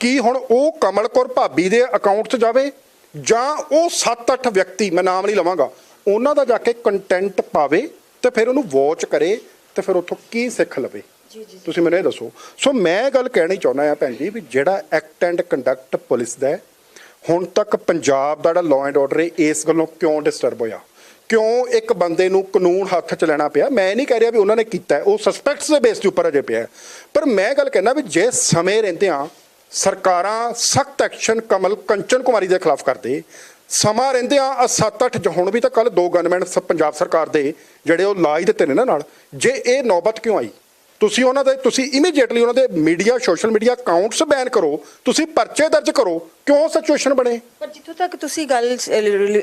Speaker 2: ਕੀ ਹੁਣ ਉਹ ਕਮਲ ਕੌਰ ਭਾਬੀ ਦੇ ਅਕਾਊਂਟ 'ਚ ਜਾਵੇ? ਜਾਂ ਉਹ 7-8 ਵਿਅਕਤੀ ਮੈਂ ਨਾਮ ਨਹੀਂ ਲਵਾਂਗਾ ਉਹਨਾਂ ਦਾ ਜਾ ਕੇ ਕੰਟੈਂਟ ਪਾਵੇ ਤੇ ਫਿਰ ਉਹਨੂੰ ਵਾਚ ਕਰੇ ਤੇ ਫਿਰ ਉੱਥੋਂ ਕੀ ਸਿੱਖ ਲਵੇ? ਤੁਸੀਂ ਮੈਨੂੰ ਇਹ ਦੱਸੋ। ਸੋ ਮੈਂ ਗੱਲ ਕਹਿਣੀ ਚਾਹੁੰਦਾ ਆ ਭੈਣ ਜੀ ਵੀ ਜਿਹੜਾ ਐਕਟ ਐਂਡ ਕੰਡਕਟ ਪੁਲਿਸ ਦਾ ਹੁਣ ਤੱਕ ਪੰਜਾਬ ਦਾ ਜਿਹੜਾ ਲਾਅ ਐਂਡ ਆਰਡਰ ਇਸ ਗੱਲੋਂ ਕਿਉਂ ਡਿਸਟਰਬ ਹੋਇਆ? ਕਿਉਂ ਇੱਕ ਬੰਦੇ ਨੂੰ ਕਾਨੂੰਨ ਹੱਥ 'ਚ ਲੈਣਾ ਪਿਆ? ਮੈਂ ਨਹੀਂ ਕਹਿ ਰਿਹਾ ਵੀ ਉਹਨਾਂ ਨੇ ਕੀਤਾ ਉਹ ਸਸਪੈਕਟਸ ਦੇ ਬੇਸ ਦੇ ਉੱਪਰ ਅਜੇ ਪਿਆ ਪਰ ਮੈਂ ਗੱਲ ਕਹਿਣਾ ਵੀ ਜੇ ਸਮੇਂ ਰਹਿੰਦੇ ਆ, ਸਰਕਾਰਾਂ ਸਖਤ ਐਕਸ਼ਨ ਕਮਲ ਕੰਚਨ ਕੁਮਾਰੀ ਦੇ ਖਿਲਾਫ ਕਰਦੇ। ਸਮਾਂ ਰਹਿੰਦੇ ਆ 7-8 ਹੁਣ ਵੀ ਤਾਂ ਕੱਲ ਦੋ ਗਨਮੈਨ ਪੰਜਾਬ ਸਰਕਾਰ ਦੇ ਜਿਹੜੇ ਉਹ ਲਾਜ ਦਿੱਤੇ ਨੇ ਨਾ ਨਾਲ। ਜੇ ਇਹ ਨੌਬਤ ਕਿਉਂ ਆਈ? ਤੁਸੀਂ ਉਹਨਾਂ ਦੇ ਤੁਸੀਂ ਇਮੀਡੀਏਟਲੀ ਉਹਨਾਂ ਦੇ media social media accounts ban ਕਰੋ ਤੁਸੀਂ ਪਰਚੇ ਦਰਜ ਕਰੋ ਕਿਉਂ ਸਿਚੁਏਸ਼ਨ ਬਣੇ?
Speaker 3: ਪਰ ਜਿੱਥੋਂ ਤੱਕ ਤੁਸੀਂ ਗੱਲ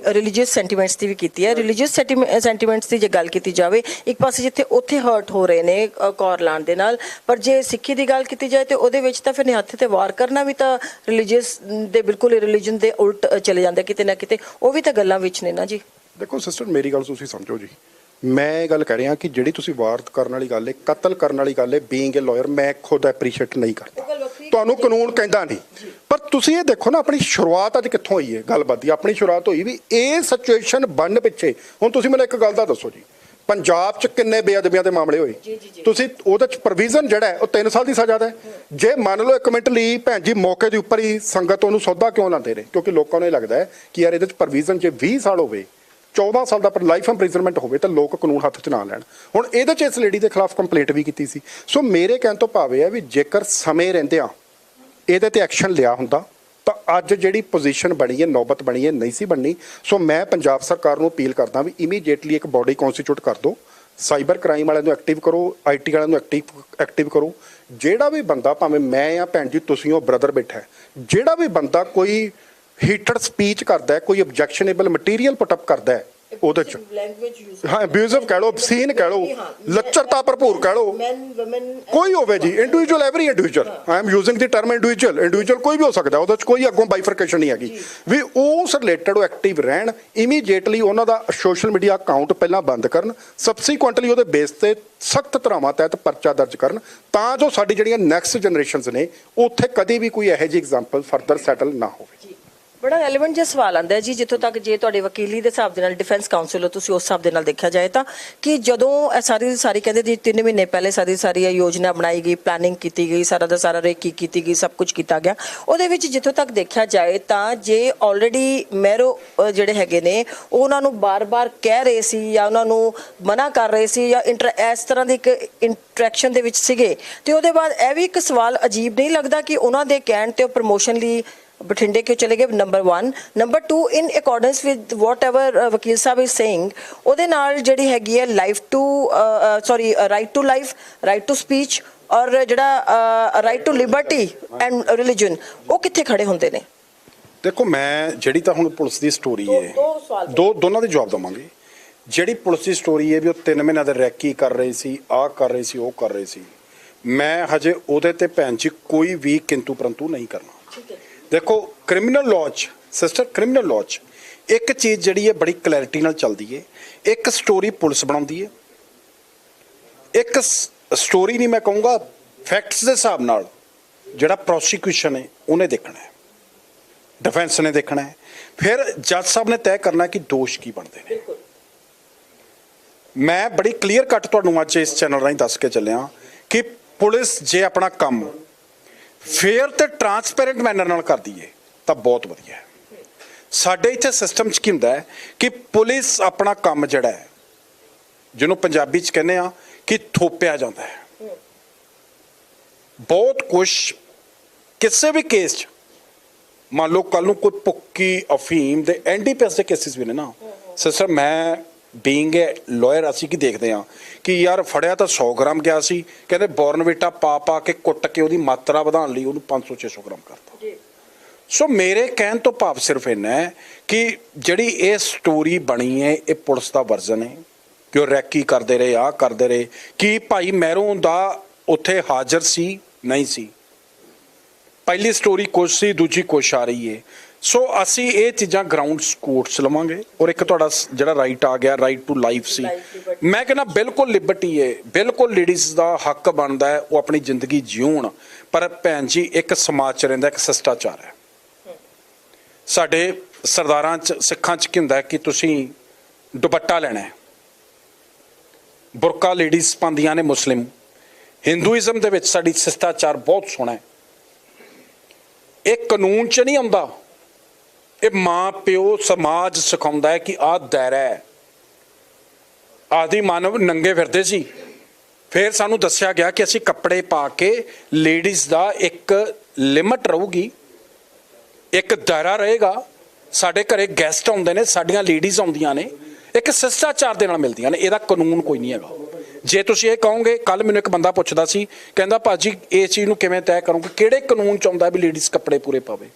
Speaker 3: ਰਿਲੀਜੀਅਸ ਸੈਂਟੀਮੈਂਟਸ ਦੀ ਵੀ ਕੀਤੀ ਹੈ ਰਿਲੀਜੀਅਸ ਸੈਂਟੀਮੈਂਟਸ ਦੀ ਜੇ ਗੱਲ ਕੀਤੀ ਜਾਵੇ ਇੱਕ ਪਾਸੇ ਜਿੱਥੇ ਉੱਥੇ ਹਰਟ ਹੋ ਰਹੇ ਨੇ ਕੌਰ ਲਾਣ ਦੇ ਨਾਲ ਪਰ ਜੇ ਸਿੱਖੀ ਦੀ ਗੱਲ ਕੀਤੀ ਜਾਏ ਤੇ ਉਹਦੇ ਵਿੱਚ ਤਾਂ ਫਿਰ ਨਿਹੱਥ ਤੇ ਵਾਰ ਕਰਨਾ ਵੀ ਤਾਂ ਰਿਲੀਜੀਅਸ ਦੇ ਬਿਲਕੁਲ ਰਿਲੀਜਨ ਦੇ ਉਲਟ ਚਲੇ ਜਾਂਦੇ ਕਿਤੇ ਨਾ ਕਿਤੇ ਉਹ ਵੀ ਤਾਂ ਗੱਲਾਂ ਵਿੱਚ ਨੇ ਨਾ ਜੀ।
Speaker 2: ਦੇਖੋ ਸਿਸਟਰ ਮੇਰੀ ਗੱਲ ਤੁਸੀਂ ਸਮਝੋ ਜੀ। ਮੈਂ ਇਹ ਗੱਲ ਕਰ ਰਿਹਾ ਕਿ ਜਿਹੜੀ ਤੁਸੀਂ ਵਾਰਤ ਕਰਨ ਵਾਲੀ ਗੱਲ ਹੈ ਕਤਲ ਕਰਨ ਵਾਲੀ ਗੱਲ ਹੈ ਬੀਇੰਗ ਅ ਲਾਇਰ ਮੈਂ ਖੁਦ ਐਪਰੀਸ਼ੀਏਟ ਨਹੀਂ ਕਰਦਾ। ਤੁਹਾਨੂੰ ਕਾਨੂੰਨ ਕਹਿੰਦਾ ਨਹੀਂ। ਪਰ ਤੁਸੀਂ ਇਹ ਦੇਖੋ ਨਾ ਆਪਣੀ ਸ਼ੁਰੂਆਤ ਅੱਜ ਕਿੱਥੋਂ ਹੋਈ ਹੈ? ਗੱਲਬਾਤ ਦੀ ਆਪਣੀ ਸ਼ੁਰੂਆਤ ਹੋਈ ਵੀ ਇਹ ਸਿਚੁਏਸ਼ਨ ਬਣਨ ਪਿੱਛੇ। ਹੁਣ ਤੁਸੀਂ ਮੈਨੂੰ ਇੱਕ ਗੱਲ ਦਾ ਦੱਸੋ ਜੀ। ਪੰਜਾਬ 'ਚ ਕਿੰਨੇ ਬੇਅਦਬੀਆਂ ਦੇ ਮਾਮਲੇ ਹੋਏ। ਤੁਸੀਂ ਉਹਦੇ 'ਚ ਪ੍ਰੋਵੀਜ਼ਨ ਜਿਹੜਾ ਉਹ 3 ਸਾਲ ਦੀ ਸਜ਼ਾ ਦਾ ਹੈ। ਜੇ ਮੰਨ ਲਓ ਇੱਕ ਮਿੰਟ ਲਈ ਭੈਣ ਜੀ ਮੌਕੇ ਦੇ ਉੱਪਰ ਹੀ ਸੰਗਤ ਉਹਨੂੰ ਸੌਦਾ ਕਿਉਂ ਲਾਉਂਦੇ ਨੇ ਕਿਉਂਕਿ ਲੋਕਾਂ ਨੂੰ ਇਹ ਲੱਗਦਾ ਹੈ ਕਿ ਯਾਰ ਇਹਦੇ 'ਚ ਪ੍ਰੋਵੀਜ਼ਨ ਜੇ 20 ਸਾਲ ਹੋਵੇ 14 ਸਾਲ ਦਾ ਪਰ ਲਾਈਫ ਇੰਪ੍ਰਿਜ਼ਨਮੈਂਟ ਹੋਵੇ ਤਾਂ ਲੋਕ ਕਾਨੂੰਨ ਹੱਥ 'ਚ ਨਾ ਲੈਣ। ਹੁਣ ਇਹਦੇ 'ਚ ਇਸ ਲੇਡੀ ਦੇ ਖਿਲਾਫ ਕੰਪਲੇਂਟ ਵੀ ਕੀਤੀ ਸੀ। ਸੋ ਮੇਰੇ ਕਹਿਣ ਤੋਂ ਭਾਵੇਂ ਹੈ ਵੀ ਜੇਕਰ ਸਮੇਂ ਰਹਿੰਦਿਆਂ ਇਹਦੇ ਤੇ ਐਕਸ਼ਨ ਲਿਆ ਹੁੰਦਾ, ਤਾਂ ਅੱਜ ਜਿਹੜੀ ਪੋਜੀਸ਼ਨ ਬਣੀ ਹੈ, ਨੌਬਤ ਬਣੀ ਹੈ, ਨਹੀਂ ਸੀ ਬਣਨੀ। ਸੋ ਮੈਂ ਪੰਜਾਬ ਸਰਕਾਰ ਨੂੰ ਅਪੀਲ ਕਰਦਾ ਵੀ ਇਮੀਡੀਏਟਲੀ ਇੱਕ ਬਾਡੀ ਕਨਸਟੀਟਿਊਟ ਕਰ ਦਿਓ। ਸਾਈਬਰ ਕ੍ਰਾਈਮ ਵਾਲਿਆਂ ਨੂੰ ਐਕਟਿਵ ਕਰੋ ਆਈਟੀ ਵਾਲਿਆਂ ਨੂੰ ਐਕਟਿਵ ਐਕਟਿਵ ਕਰੋ। ਜਿਹੜਾ ਵੀ ਬੰਦਾ, ਭਾਵੇਂ ਮੈਂ ਆ ਭੈਣ ਜੀ, ਤੁਸੀਂ ਉਹ ਬ੍ਰਦਰ ਬੈਠਾ ਜਿਹੜਾ ਵੀ ਬੰਦਾ ਕੋਈ ਹੀਟਡ ਸਪੀਚ ਕਰਦਾ ਹੈ ਕੋਈ ਆਬਜੈਕਸ਼ਨੇਬਲ ਮਟੀਰੀਅਲ ਪੁੱਟ ਅਪ ਕਰਦਾ ਹੈ ਉਹਦੇ ਚ। ਹਾਂ ਅਬਿਊਜ਼ਿਵ ਕਹਿ ਲਓ obscene ਕਹਿ ਲਓ ਲੱਚਰਤਾ ਭਰਪੂਰ ਕਹਿ
Speaker 3: women
Speaker 2: ਕੋਈ ਹੋਵੇ ਜੀ individual every individual I am using the term individual individual ਕੋਈ ਵੀ ਹੋ ਸਕਦਾ ਉਹਦੇ ਚ ਕੋਈ ਅੱਗੋਂ ਬਾਈਫਰਕੇਸ਼ਨ ਨਹੀਂ ਹੈਗੀ। ਵੀ ਉਸ ਰਿਲੇਟਡ ਉਹ ਐਕਟਿਵ ਰਹਿਣ ਇਮੀਡੀਏਟਲੀ ਉਹਨਾਂ ਦਾ ਸੋਸ਼ਲ ਮੀਡੀਆ ਅਕਾਊਂਟ ਪਹਿਲਾਂ ਬੰਦ ਕਰਨ ਸਬਸੀਕੁਐਂਟਲੀ ਉਹਦੇ ਬੇਸ ਤੇ ਸਖਤ ਧਰਾਵਾਂ ਤਹਿਤ ਪਰਚਾ ਦਰਜ ਕਰਨ ਤਾਂ ਜੋ ਸਾਡੀ ਜਿਹੜੀਆਂ ਨੈਕਸਟ ਜਨਰੇਸ਼ਨਸ ਨੇ ਉੱਥੇ ਕਦੀ ਵੀ ਕੋਈ ਇਹੋ ਜਿਹੀ ਐਗਜ਼ਾਮਪਲ ਫਰਦਰ ਸੈਟਲ ਨਾ ਹੋਵੇ।
Speaker 3: ਬੜਾ ਰੈਲੇਵੈਂਟ ਜਿਹਾ ਸਵਾਲ ਆਂਦਾ ਜੀ, ਜਿੱਥੋਂ ਤੱਕ ਜੇ ਤੁਹਾਡੇ ਵਕੀਲੀ ਦੇ ਹਿਸਾਬ ਦੇ ਨਾਲ ਡਿਫੈਂਸ ਕਾਉਂਸਲ ਹੋ, ਤੁਸੀਂ ਉਸ ਹਿਸਾਬ ਦੇ ਨਾਲ ਦੇਖਿਆ ਜਾਏ ਤਾਂ ਕਿ ਜਦੋਂ ਇਹ ਸਾਰੀ ਸਾਰੀ ਕਹਿੰਦੇ ਜੀ 3 ਮਹੀਨੇ ਪਹਿਲੇ ਸਾਰੀ ਸਾਰੀ ਇਹ ਯੋਜਨਾ ਬਣਾਈ ਗਈ ਪਲੈਨਿੰਗ ਕੀਤੀ ਗਈ, ਸਾਰਾ ਦਾ ਸਾਰਾ ਰੇਕੀ ਕੀਤੀ ਗਈ, ਸਭ ਕੁਝ ਕੀਤਾ ਗਿਆ। ਉਹਦੇ ਵਿੱਚ ਜਿੱਥੋਂ ਤੱਕ ਦੇਖਿਆ ਜਾਏ ਤਾਂ ਜੇ ਆਲਰੇਡੀ ਮੈਰੋ ਜਿਹੜੇ ਹੈਗੇ ਨੇ ਉਹ ਉਹਨਾਂ ਨੂੰ ਬਾਰ-ਬਾਰ ਕਹਿ ਰਹੇ ਸੀ ਜਾਂ ਉਹਨਾਂ ਨੂੰ ਮਨਾ ਕਰ ਰਹੇ ਸੀ ਜਾਂ ਇੰਟਰ ਇਸ ਤਰ੍ਹਾਂ ਦੀ ਇੱਕ ਇੰਟਰੈਕਸ਼ਨ ਦੇ ਵਿੱਚ ਸੀਗੇ, ਤੇ ਉਹਦੇ ਬਾਅਦ ਇਹ ਵੀ ਇੱਕ ਸਵਾਲ ਅਜੀਬ ਨਹੀਂ ਲੱਗਦਾ ਕਿ ਉਹਨਾਂ ਦੇ ਕਹਿਣ ਤੇ ਉਹ ਪ੍ਰਮੋਸ਼ਨ ਲਈ ਬਠਿੰਡੇ ਕਿਉਂ ਚਲੇ ਗਏ? Number 1 number 2 in accordance with whatever ਵਕੀਲ ਸਾਹਿਬ ਇਜ਼ ਸੇਇੰਗ ਉਹਦੇ ਨਾਲ ਜਿਹੜੀ ਹੈਗੀ ਹੈ life to sorry right to life right to speech ਔਰ ਜਿਹੜਾ right to liberty and religion ਉਹ ਕਿੱਥੇ ਖੜੇ ਹੁੰਦੇ ਨੇ?
Speaker 2: ਦੇਖੋ ਮੈਂ ਜਿਹੜੀ ਤਾਂ ਹੁਣ ਪੁਲਿਸ ਦੀ ਸਟੋਰੀ ਹੈ
Speaker 3: ਦੋ
Speaker 2: ਦੋਨਾਂ ਦੇ ਜਵਾਬ ਦਵਾਂਗੇ। ਜਿਹੜੀ ਪੁਲਿਸ ਦੀ ਸਟੋਰੀ ਹੈ ਵੀ ਉਹ 3 ਮਹੀਨਿਆਂ ਦੇ ਰੈਕੀ ਕਰ ਰਹੇ ਸੀ ਆਹ ਕਰ ਰਹੇ ਸੀ ਉਹ ਕਰ ਰਹੇ ਸੀ। ਮੈਂ ਹਜੇ ਉਹਦੇ ਤੇ ਭੈਣ ਜੀ ਕੋਈ ਵੀ ਕਿੰਤੂ ਪਰੰਤੂ ਨਹੀਂ ਕਰਨਾ।
Speaker 3: ਠੀਕ ਹੈ।
Speaker 2: ਦੇਖੋ ਕ੍ਰਿਮੀਨਲ ਲਾਅ 'ਚ ਸਿਸਟਰ ਕ੍ਰਿਮੀਨਲ ਲਾਅ 'ਚ ਇੱਕ ਚੀਜ਼ ਜਿਹੜੀ ਹੈ ਬੜੀ ਕਲੈਰਿਟੀ ਨਾਲ ਚੱਲਦੀ ਹੈ। ਇੱਕ ਸਟੋਰੀ ਪੁਲਿਸ ਬਣਾਉਂਦੀ ਹੈ। ਇੱਕ ਸਟੋਰੀ ਨਹੀਂ ਮੈਂ ਕਹੂੰਗਾ ਫੈਕਟਸ ਦੇ ਹਿਸਾਬ ਨਾਲ ਜਿਹੜਾ ਪ੍ਰੋਸੀਕਿਊਸ਼ਨ ਹੈ ਉਹਨੇ ਦੇਖਣਾ ਹੈ। ਡਿਫੈਂਸ ਨੇ ਦੇਖਣਾ ਹੈ। ਫਿਰ ਜੱਜ ਸਾਹਿਬ ਨੇ ਤੈਅ ਕਰਨਾ ਕਿ ਦੋਸ਼ ਕੀ ਬਣਦੇ ਨੇ। ਮੈਂ ਬੜੀ ਕਲੀਅਰ ਕੱਟ ਤੁਹਾਨੂੰ ਅੱਜ ਇਸ ਚੈਨਲ ਰਾਹੀਂ ਦੱਸ ਕੇ ਚੱਲਿਆ ਕਿ ਪੁਲਿਸ ਜੇ ਆਪਣਾ ਕੰਮ ਫੇਅਰ ਤੇ ਟਰਾਂਸਪੇਰੈਂਟ ਮੈਨਰ ਨਾਲ ਕਰਦੀ ਏ ਤਾਂ ਬਹੁਤ ਵਧੀਆ ਹੈ। ਸਾਡੇ ਇੱਥੇ ਸਿਸਟਮ 'ਚ ਕੀ ਹੁੰਦਾ ਹੈ ਕਿ ਪੁਲਿਸ ਆਪਣਾ ਕੰਮ ਜਿਹੜਾ ਹੈ ਜਿਹਨੂੰ ਪੰਜਾਬੀ 'ਚ ਕਹਿੰਦੇ ਆ ਕਿ ਥੋਪਿਆ ਜਾਂਦਾ ਹੈ। ਬਹੁਤ ਕੁਝ ਕਿਸੇ ਵੀ ਕੇਸ 'ਚ ਮੰਨ ਲਓ ਕੱਲ ਨੂੰ ਕੋਈ ਪੁੱਕੀ ਅਫੀਮ ਦੇ ਐਨਡੀਪੀਐਸ ਦੇ ਕੇਸਿਸ ਵੀ ਨੇ ਨਾ। ਸਿਸਟਰ ਮੈਂ ਬੀਇੰਗ ਅ ਲਾਇਰ ਅਸੀਂ ਕੀ ਦੇਖਦੇ ਆ ਕਿ ਯਾਰ ਫੜਿਆ ਤਾਂ 100 ਗ੍ਰਾਮ ਗਿਆ ਸੀ ਕਹਿੰਦੇ ਬੋਰਨਵੀਟਾ ਪਾ ਪਾ ਕੇ ਕੁੱਟ ਕੇ ਉਹਦੀ ਮਾਤਰਾ ਵਧਾਉਣ ਲਈ ਉਹਨੂੰ 500 600 ਗ੍ਰਾਮ ਕਰਤਾ।
Speaker 3: ਜੀ।
Speaker 2: ਸੋ ਮੇਰੇ ਕਹਿਣ ਤੋਂ ਭਾਵ ਸਿਰਫ ਇੰਨਾ ਹੈ ਕਿ ਜਿਹੜੀ ਇਹ ਸਟੋਰੀ ਬਣੀ ਹੈ ਇਹ ਪੁਲਿਸ ਦਾ ਵਰਜ਼ਨ ਹੈ। ਕਿ ਉਹ ਰੈਕੀ ਕਰਦੇ ਰਹੇ ਆ ਕਰਦੇ ਰਹੇ। ਕਿ ਭਾਈ ਮਹਿਰੋਂ ਦਾ ਉੱਥੇ ਹਾਜ਼ਰ ਸੀ? ਨਹੀਂ ਸੀ। ਪਹਿਲੀ ਸਟੋਰੀ ਕੁਛ ਸੀ ਦੂਜੀ ਕੁਛ ਆ ਰਹੀ ਹੈ। ਸੋ ਅਸੀਂ ਇਹ ਚੀਜ਼ਾਂ ਗਰਾਊਂਡ ਕੋਰਟਸ ਲਵਾਂਗੇ ਔਰ ਇੱਕ ਤੁਹਾਡਾ ਜਿਹੜਾ ਰਾਈਟ ਆ ਗਿਆ ਰਾਈਟ ਟੂ ਲਾਈਫ ਸੀ. ਮੈਂ ਕਹਿੰਦਾ ਬਿਲਕੁਲ ਲਿਬਰਟੀ ਹੈ ਬਿਲਕੁਲ ਲੇਡੀਜ਼ ਦਾ ਹੱਕ ਬਣਦਾ ਹੈ ਉਹ ਆਪਣੀ ਜ਼ਿੰਦਗੀ ਜਿਉਣ ਪਰ ਭੈਣ ਜੀ ਇੱਕ ਸਮਾਜ ਚ ਰਹਿੰਦਾ ਇੱਕ ਸਿਸ਼ਟਾਚਾਰ ਹੈ। ਸਾਡੇ ਸਰਦਾਰਾਂ ਚ ਸਿੱਖਾਂ ਚ ਕੀ ਹੁੰਦਾ ਕਿ ਤੁਸੀਂ ਦੁਪੱਟਾ ਲੈਣਾ ਹੈ। ਬੁਰਕਾ ਲੇਡੀਜ਼ ਪਾਉਂਦੀਆਂ ਨੇ ਮੁਸਲਿਮ। ਹਿੰਦੂਇਜ਼ਮ ਦੇ ਵਿੱਚ ਸਾਡੀ ਸਿਸ਼ਟਾਚਾਰ ਬਹੁਤ ਸੋਹਣਾ ਹੈ। ਇਹ ਕਾਨੂੰਨ ਚ ਨਹੀਂ ਆਉਂਦਾ। ਇਹ ਮਾਂ ਪਿਓ ਸਮਾਜ ਸਿਖਾਉਂਦਾ ਹੈ ਕਿ ਆਹ ਦਾਇਰਾ ਹੈ। ਆਦੀ ਮਾਨਵ ਨੰਗੇ ਫਿਰਦੇ ਸੀ। ਫਿਰ ਸਾਨੂੰ ਦੱਸਿਆ ਗਿਆ ਕਿ ਅਸੀਂ ਕੱਪੜੇ ਪਾ ਕੇ ਲੇਡੀਜ਼ ਦਾ ਇੱਕ ਲਿਮਟ ਰਹੂਗੀ। ਇੱਕ ਦਾਇਰਾ ਰਹੇਗਾ। ਸਾਡੇ ਘਰੇ ਗੈਸਟ ਆਉਂਦੇ ਨੇ, ਸਾਡੀਆਂ ਲੇਡੀਜ਼ ਆਉਂਦੀਆਂ ਨੇ। ਇੱਕ ਸਿਸ਼ਟਾਚਾਰ ਦੇ ਨਾਲ ਮਿਲਦੀਆਂ ਨੇ। ਇਹਦਾ ਕਾਨੂੰਨ ਕੋਈ ਨਹੀਂ ਹੈਗਾ।
Speaker 1: ਜੇ ਤੁਸੀਂ ਇਹ ਕਹੋਗੇ ਕੱਲ ਮੈਨੂੰ ਇੱਕ ਬੰਦਾ ਪੁੱਛਦਾ ਸੀ, ਕਹਿੰਦਾ ਭਾਜੀ, ਇਹ ਚੀਜ਼ ਨੂੰ ਕਿਵੇਂ ਤੈਅ ਕਰੋਗੇ? ਕਿਹੜੇ ਕਾਨੂੰਨ ਚ ਆਉਂਦਾ ਵੀ ਲੇਡੀਜ਼ ਕੱਪੜੇ ਪੂਰੇ ਪਾਵੇ?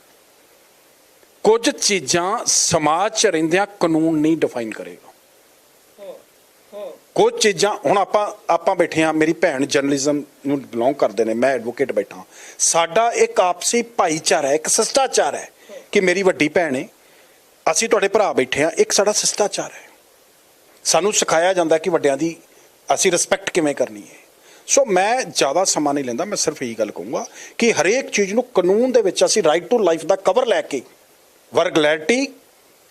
Speaker 1: ਕੁਝ ਚੀਜ਼ਾਂ ਸਮਾਜ ਚ ਰਹਿੰਦਿਆਂ ਕਾਨੂੰਨ ਨਹੀਂ ਡਿਫਾਈਨ ਕਰੇਗਾ। ਕੁਝ ਚੀਜ਼ਾਂ, ਹੁਣ ਆਪਾਂ ਆਪਾਂ ਬੈਠੇ ਆ ਮੇਰੀ ਭੈਣ ਜਰਨਲਿਜ਼ਮ ਨੂੰ ਬਿਲੋਂਗ ਕਰਦੇ ਨੇ, ਮੈਂ ਐਡਵੋਕੇਟ ਬੈਠਾ ਸਾਡਾ ਇੱਕ ਆਪਸੀ ਭਾਈਚਾਰਾ ਹੈ ਇੱਕ ਸਿਸ਼ਟਾਚਾਰ ਹੈ ਕਿ ਮੇਰੀ ਵੱਡੀ ਭੈਣ ਹੈ ਅਸੀਂ ਤੁਹਾਡੇ ਭਰਾ ਬੈਠੇ ਆ ਇੱਕ ਸਾਡਾ ਸਿਸ਼ਟਾਚਾਰ ਹੈ। ਸਾਨੂੰ ਸਿਖਾਇਆ ਜਾਂਦਾ ਕਿ ਵੱਡਿਆਂ ਦੀ ਅਸੀਂ ਰਿਸਪੈਕਟ ਕਿਵੇਂ ਕਰਨੀ ਹੈ। ਸੋ ਮੈਂ ਜ਼ਿਆਦਾ ਸਮਾਂ ਨਹੀਂ ਲੈਂਦਾ, ਮੈਂ ਸਿਰਫ ਇਹੀ ਗੱਲ ਕਹੂੰਗਾ ਕਿ ਹਰੇਕ ਚੀਜ਼ ਨੂੰ ਕਾਨੂੰਨ ਦੇ ਵਿੱਚ ਅਸੀਂ ਰਾਈਟ ਟੂ ਲਾਈਫ ਦਾ ਕਵਰ ਲੈ ਕੇ ਵਰਗਲੈਰਿਟੀ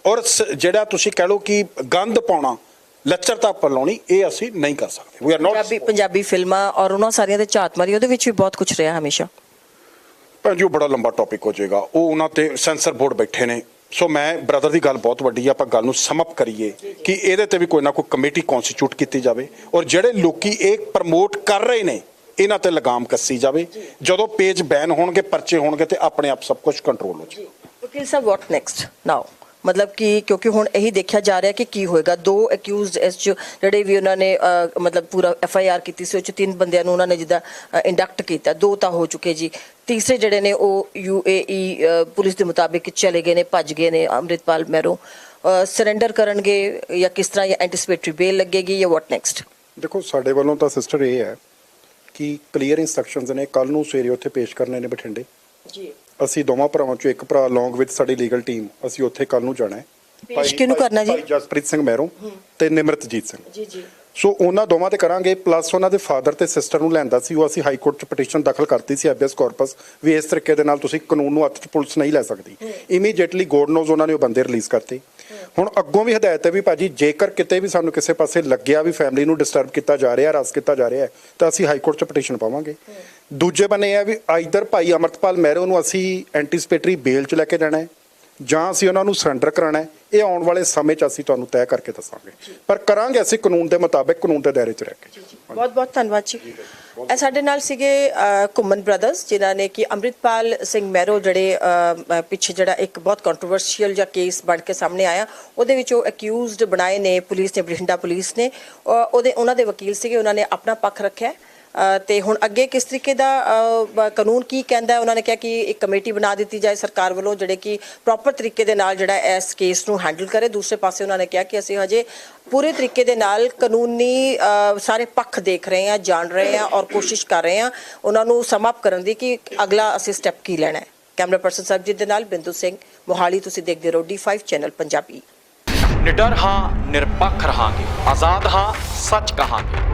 Speaker 1: ਔਰ ਜਿਹੜਾ ਤੁਸੀਂ ਕਹਿ ਲਓ ਕਿ ਗੰਦ ਪਾਉਣਾ ਲੱਚਰਤਾ ਪਲਾਉਣੀ ਇਹ ਅਸੀਂ ਨਹੀਂ ਕਰ ਸਕਦੇ। We are
Speaker 3: Punjabi
Speaker 1: not
Speaker 3: Punjabi ਫਿਲਮਾਂ ਔਰ ਉਹਨਾਂ ਸਾਰੀਆਂ ਦੇ ਝਾਤ ਮਾਰੀ ਉਹਦੇ ਵਿੱਚ ਵੀ ਬਹੁਤ ਕੁਝ ਰਿਹਾ ਹਮੇਸ਼ਾ।
Speaker 2: ਭੈਣ ਜੀ ਬੜਾ ਲੰਬਾ ਟੌਪਿਕ ਹੋ ਜਾਏਗਾ। ਉਹ ਉਹਨਾਂ ਤੇ ਸੈਂਸਰ ਬੋਰਡ ਬੈਠੇ ਨੇ। ਸੋ ਮੈਂ ਬ੍ਰਦਰ ਦੀ ਗੱਲ ਬਹੁਤ ਵੱਡੀ ਆ ਆਪਾਂ ਗੱਲ ਨੂੰ ਸਮਅਪ ਕਰੀਏ ਕਿ ਇਹਦੇ ਤੇ ਵੀ ਕੋਈ ਨਾ ਕੋਈ ਕਮੇਟੀ ਕਨਸਟੀਟਿਊਟ ਕੀਤੀ ਜਾਵੇ ਔਰ ਜਿਹੜੇ ਲੋਕੀ ਇਹ ਪ੍ਰਮੋਟ ਕਰ ਰਹੇ ਨੇ ਇਹਨਾਂ ਤੇ ਲਗਾਮ ਕੱਸੀ ਜਾਵੇ। ਜਦੋਂ ਪੇਜ ਬੈਨ ਹੋਣਗੇ ਪਰਚੇ ਹੋਣਗੇ ਤੇ ਆਪਣੇ ਆਪ ਸਭ ਕੁਝ ਕੰਟਰੋਲ ਹੋ ਜਾਵੇ।
Speaker 3: ਵਕੀਲ ਸਾਹਿਬ ਵਾਟ ਨੈਕਸਟ ਨਾਓ ਮਤਲਬ ਕਿ ਕਿਉਂਕਿ ਹੁਣ ਇਹੀ ਦੇਖਿਆ ਜਾ ਰਿਹਾ ਕਿ ਕੀ ਹੋਏਗਾ। ਦੋ ਅਕਿਊਜ਼ਡ ਇਸ 'ਚ ਜਿਹੜੇ ਵੀ ਉਹਨਾਂ ਨੇ ਮਤਲਬ ਪੂਰਾ ਐਫ ਆਈ ਆਰ ਕੀਤੀ ਸੀ ਉਹ ਚ ਤਿੰਨ ਬੰਦਿਆਂ ਨੂੰ ਉਹਨਾਂ ਨੇ ਜਿੱਦਾਂ ਇੰਡਕਟ ਕੀਤਾ। ਦੋ ਤਾਂ ਹੋ ਚੁੱਕੇ ਜੀ। ਤੀਸਰੇ ਜਿਹੜੇ ਨੇ ਉਹ ਯੂ ਏ ਈ ਪੁਲਿਸ ਦੇ ਮੁਤਾਬਿਕ ਚਲੇ ਗਏ ਨੇ ਭੱਜ ਗਏ ਨੇ ਅੰਮ੍ਰਿਤਪਾਲ ਮੈਰੋ। ਸਰੈਂਡਰ ਕਰਨਗੇ ਜਾਂ ਕਿਸ ਤਰ੍ਹਾਂ ਜਾਂ ਐਂਟੀਸਪੇਟਰੀ ਬੇਲ ਲੱਗੇਗੀ ਜਾਂ ਵਾਟ ਨੈਕਸਟ
Speaker 2: ਦੇਖੋ ਸਾਡੇ ਵੱਲੋਂ ਤਾਂ ਸਿਸਟਰ ਇਹ ਹੈ ਕਿ ਕਲੀਅਰ ਇਨਸਟਰਕਸ਼ਨਸ ਨੇ। ਕੱਲ ਨੂੰ ਸਵੇਰੇ ਉੱਥੇ ਪੇਸ਼ ਕਰਨੇ ਨੇ ਬਠਿੰਡੇ।
Speaker 3: ਜੀ।
Speaker 2: ਅਸੀਂ ਦੋਵਾਂ ਭਰਾਵਾਂ ਚੋਂ ਇੱਕ ਭਰਾ ਅਲੋਂਗ ਵਿਦ ਸਾਡੀ ਲੀਗਲ ਟੀਮ ਅਸੀਂ ਉੱਥੇ ਕੱਲ ਨੂੰ ਜਾਣਾ ਹੈ।
Speaker 3: ਪੇਸ਼
Speaker 2: ਭਾਈ-
Speaker 3: ਕਿਹਨੂੰ
Speaker 2: ਭਾਈ-
Speaker 3: ਕਰਨਾ ਜੀ?
Speaker 2: ਭਾਈ ਜਸਪ੍ਰੀਤ ਸਿੰਘ ਮਹਿਰੋਂ ਤੇ ਨਿਮਰਤਜੀਤ ਸਿੰਘ।
Speaker 3: ਜੀ ਜੀ।
Speaker 2: ਸੋ ਉਹਨਾਂ ਦੋਵਾਂ ਤੇ ਕਰਾਂਗੇ ਪਲੱਸ ਉਹਨਾਂ ਦੇ ਫਾਦਰ ਤੇ ਸਿਸਟਰ ਨੂੰ ਲੈਂਦਾ ਸੀ ਉਹ ਅਸੀਂ ਹਾਈ ਕੋਰਟ ਚ ਪਟੀਸ਼ਨ ਦਾਖਲ ਕਰਤੀ ਸੀ ਐਬੀਐਸ ਕਾਰਪਸ ਵੀ ਇਸ ਤਰੀਕੇ ਦੇ ਨਾਲ ਤੁਸੀਂ ਕਾਨੂੰਨ ਨੂੰ ਹੱਥ ਚ ਪੁਲਿਸ ਨਹੀਂ ਲੈ ਸਕਦੀ। ਇਮੀਡੀਏਟਲੀ ਗੋਡ ਨੋਜ਼ ਉਹਨਾਂ ਨੇ ਉਹ ਬੰਦੇ ਰਿਲੀਜ਼ ਕਰਤੇ। ਹੁਣ ਅੱਗੋਂ ਵੀ ਹਦਾਇਤ ਹੈ ਵੀ ਭਾਜੀ ਜੇਕਰ ਕਿਤੇ ਵੀ ਸਾਨੂੰ ਕਿਸੇ ਪਾਸੇ ਲੱਗਿਆ ਵੀ ਫੈਮਿਲੀ ਨੂੰ ਡਿਸਟਰਬ ਕੀਤਾ ਜਾ ਰਿਹਾ ਰਸ ਕੀਤਾ ਜਾ ਰਿਹਾ ਹੈ, ਤਾਂ ਅਸੀਂ ਹਾਈ ਕੋਰਟ ਚ ਪਟੀਸ਼ਨ ਪਾਵਾਂਗੇ। ਦੂਜੇ ਬੰਨੇ ਇਹ ਹੈ ਵੀ ਆਈਦਰ ਭਾਈ ਅਮਰਤਪਾਲ ਮਹਿਰੋ ਨੂੰ ਅਸੀਂ ਐਂਟੀਸਪੇਟਰੀ ਬੇਲ ਚ ਲੈ ਕੇ ਜਾਣਾ ਹੈ ਜਾਂ ਅਸੀਂ ਉਹਨਾਂ ਨੂੰ ਸਰੈਂਡਰ ਕਰਾਣਾ ਹੈ ਇਹ ਆਉਣ ਵਾਲੇ ਸਮੇਂ 'ਚ ਅਸੀਂ ਤੁਹਾਨੂੰ ਤੈਅ ਕਰਕੇ ਦੱਸਾਂਗੇ। ਪਰ ਕਰਾਂਗੇ ਅਸੀਂ ਕਾਨੂੰਨ ਦੇ ਮੁਤਾਬਿਕ ਕਾਨੂੰਨ ਦੇ ਦਾਇਰੇ 'ਚ ਰਹਿ ਕੇ।
Speaker 3: ਬਹੁਤ ਬਹੁਤ ਧੰਨਵਾਦ ਜੀ। ਇਹ ਸਾਡੇ ਨਾਲ ਸੀਗੇ ਅ, ਘੁੰਮਣ ਬ੍ਰਦਰਸ ਜਿਨ੍ਹਾਂ ਨੇ ਕਿ ਅੰਮ੍ਰਿਤਪਾਲ ਸਿੰਘ ਮੈਰੋ ਜਿਹੜੇ ਪਿੱਛੇ ਜਿਹੜਾ ਇੱਕ ਬਹੁਤ ਕੰਟਰੋਵਰਸ਼ੀਅਲ ਜਿਹਾ ਕੇਸ ਬਣ ਕੇ ਸਾਹਮਣੇ ਆਇਆ ਉਹਦੇ ਵਿੱਚ ਉਹ ਅਕਿਊਜ਼ਡ ਬਣਾਏ ਨੇ ਪੁਲਿਸ ਨੇ ਬਠਿੰਡਾ ਪੁਲਿਸ ਨੇ। ਉਹਦੇ ਉਹਨਾਂ ਦੇ ਵਕੀਲ ਸੀਗੇ ਉਹਨਾਂ ਨੇ ਆਪਣਾ ਪੱਖ ਰੱਖਿਆ। ਤੇ ਹੁਣ ਅੱਗੇ ਕਿਸ ਤਰੀਕੇ ਦਾ ਕਾਨੂੰਨ ਕੀ ਕਹਿੰਦਾ, ਉਹਨਾਂ ਨੇ ਕਿਹਾ ਕਿ ਇੱਕ ਕਮੇਟੀ ਬਣਾ ਦਿੱਤੀ ਜਾਏ ਸਰਕਾਰ ਵੱਲੋਂ, ਜਿਹੜੇ ਕਿ ਪ੍ਰੋਪਰ ਤਰੀਕੇ ਦੇ ਨਾਲ ਜਿਹੜਾ ਇਸ ਕੇਸ ਨੂੰ ਹੈਂਡਲ ਕਰੇ। ਦੂਸਰੇ ਪਾਸੇ ਉਹਨਾਂ ਨੇ ਕਿਹਾ ਕਿ ਅਸੀਂ ਹਜੇ ਪੂਰੇ ਤਰੀਕੇ ਦੇ ਨਾਲ ਕਾਨੂੰਨੀ ਸਾਰੇ ਪੱਖ ਦੇਖ ਰਹੇ ਹਾਂ, ਜਾਣ ਰਹੇ ਹਾਂ ਔਰ ਕੋਸ਼ਿਸ਼ ਕਰ ਰਹੇ ਹਾਂ ਉਹਨਾਂ ਨੂੰ ਸਮਾਪ ਕਰਨ ਦੀ ਕਿ ਅਗਲਾ ਅਸੀਂ ਸਟੈਪ ਕੀ ਲੈਣਾ ਹੈ। ਕੈਮਰਾ ਪਰਸਨ ਸਰਬਜੀਤ ਦੇ ਨਾਲ ਬਿੰਦੂ ਸਿੰਘ ਮੋਹਾਲੀ, ਤੁਸੀਂ ਦੇਖਦੇ ਰਹੋ D5 ਚੈਨਲ ਪੰਜਾਬੀ।
Speaker 4: ਨਿਡਰ ਹਾਂ, ਨਿਰਪੱਖ ਰਹਾਂਗੇ। ਆਜ਼ਾਦ ਹਾਂ, ਸੱਚ ਕਹਾਂਗੇ।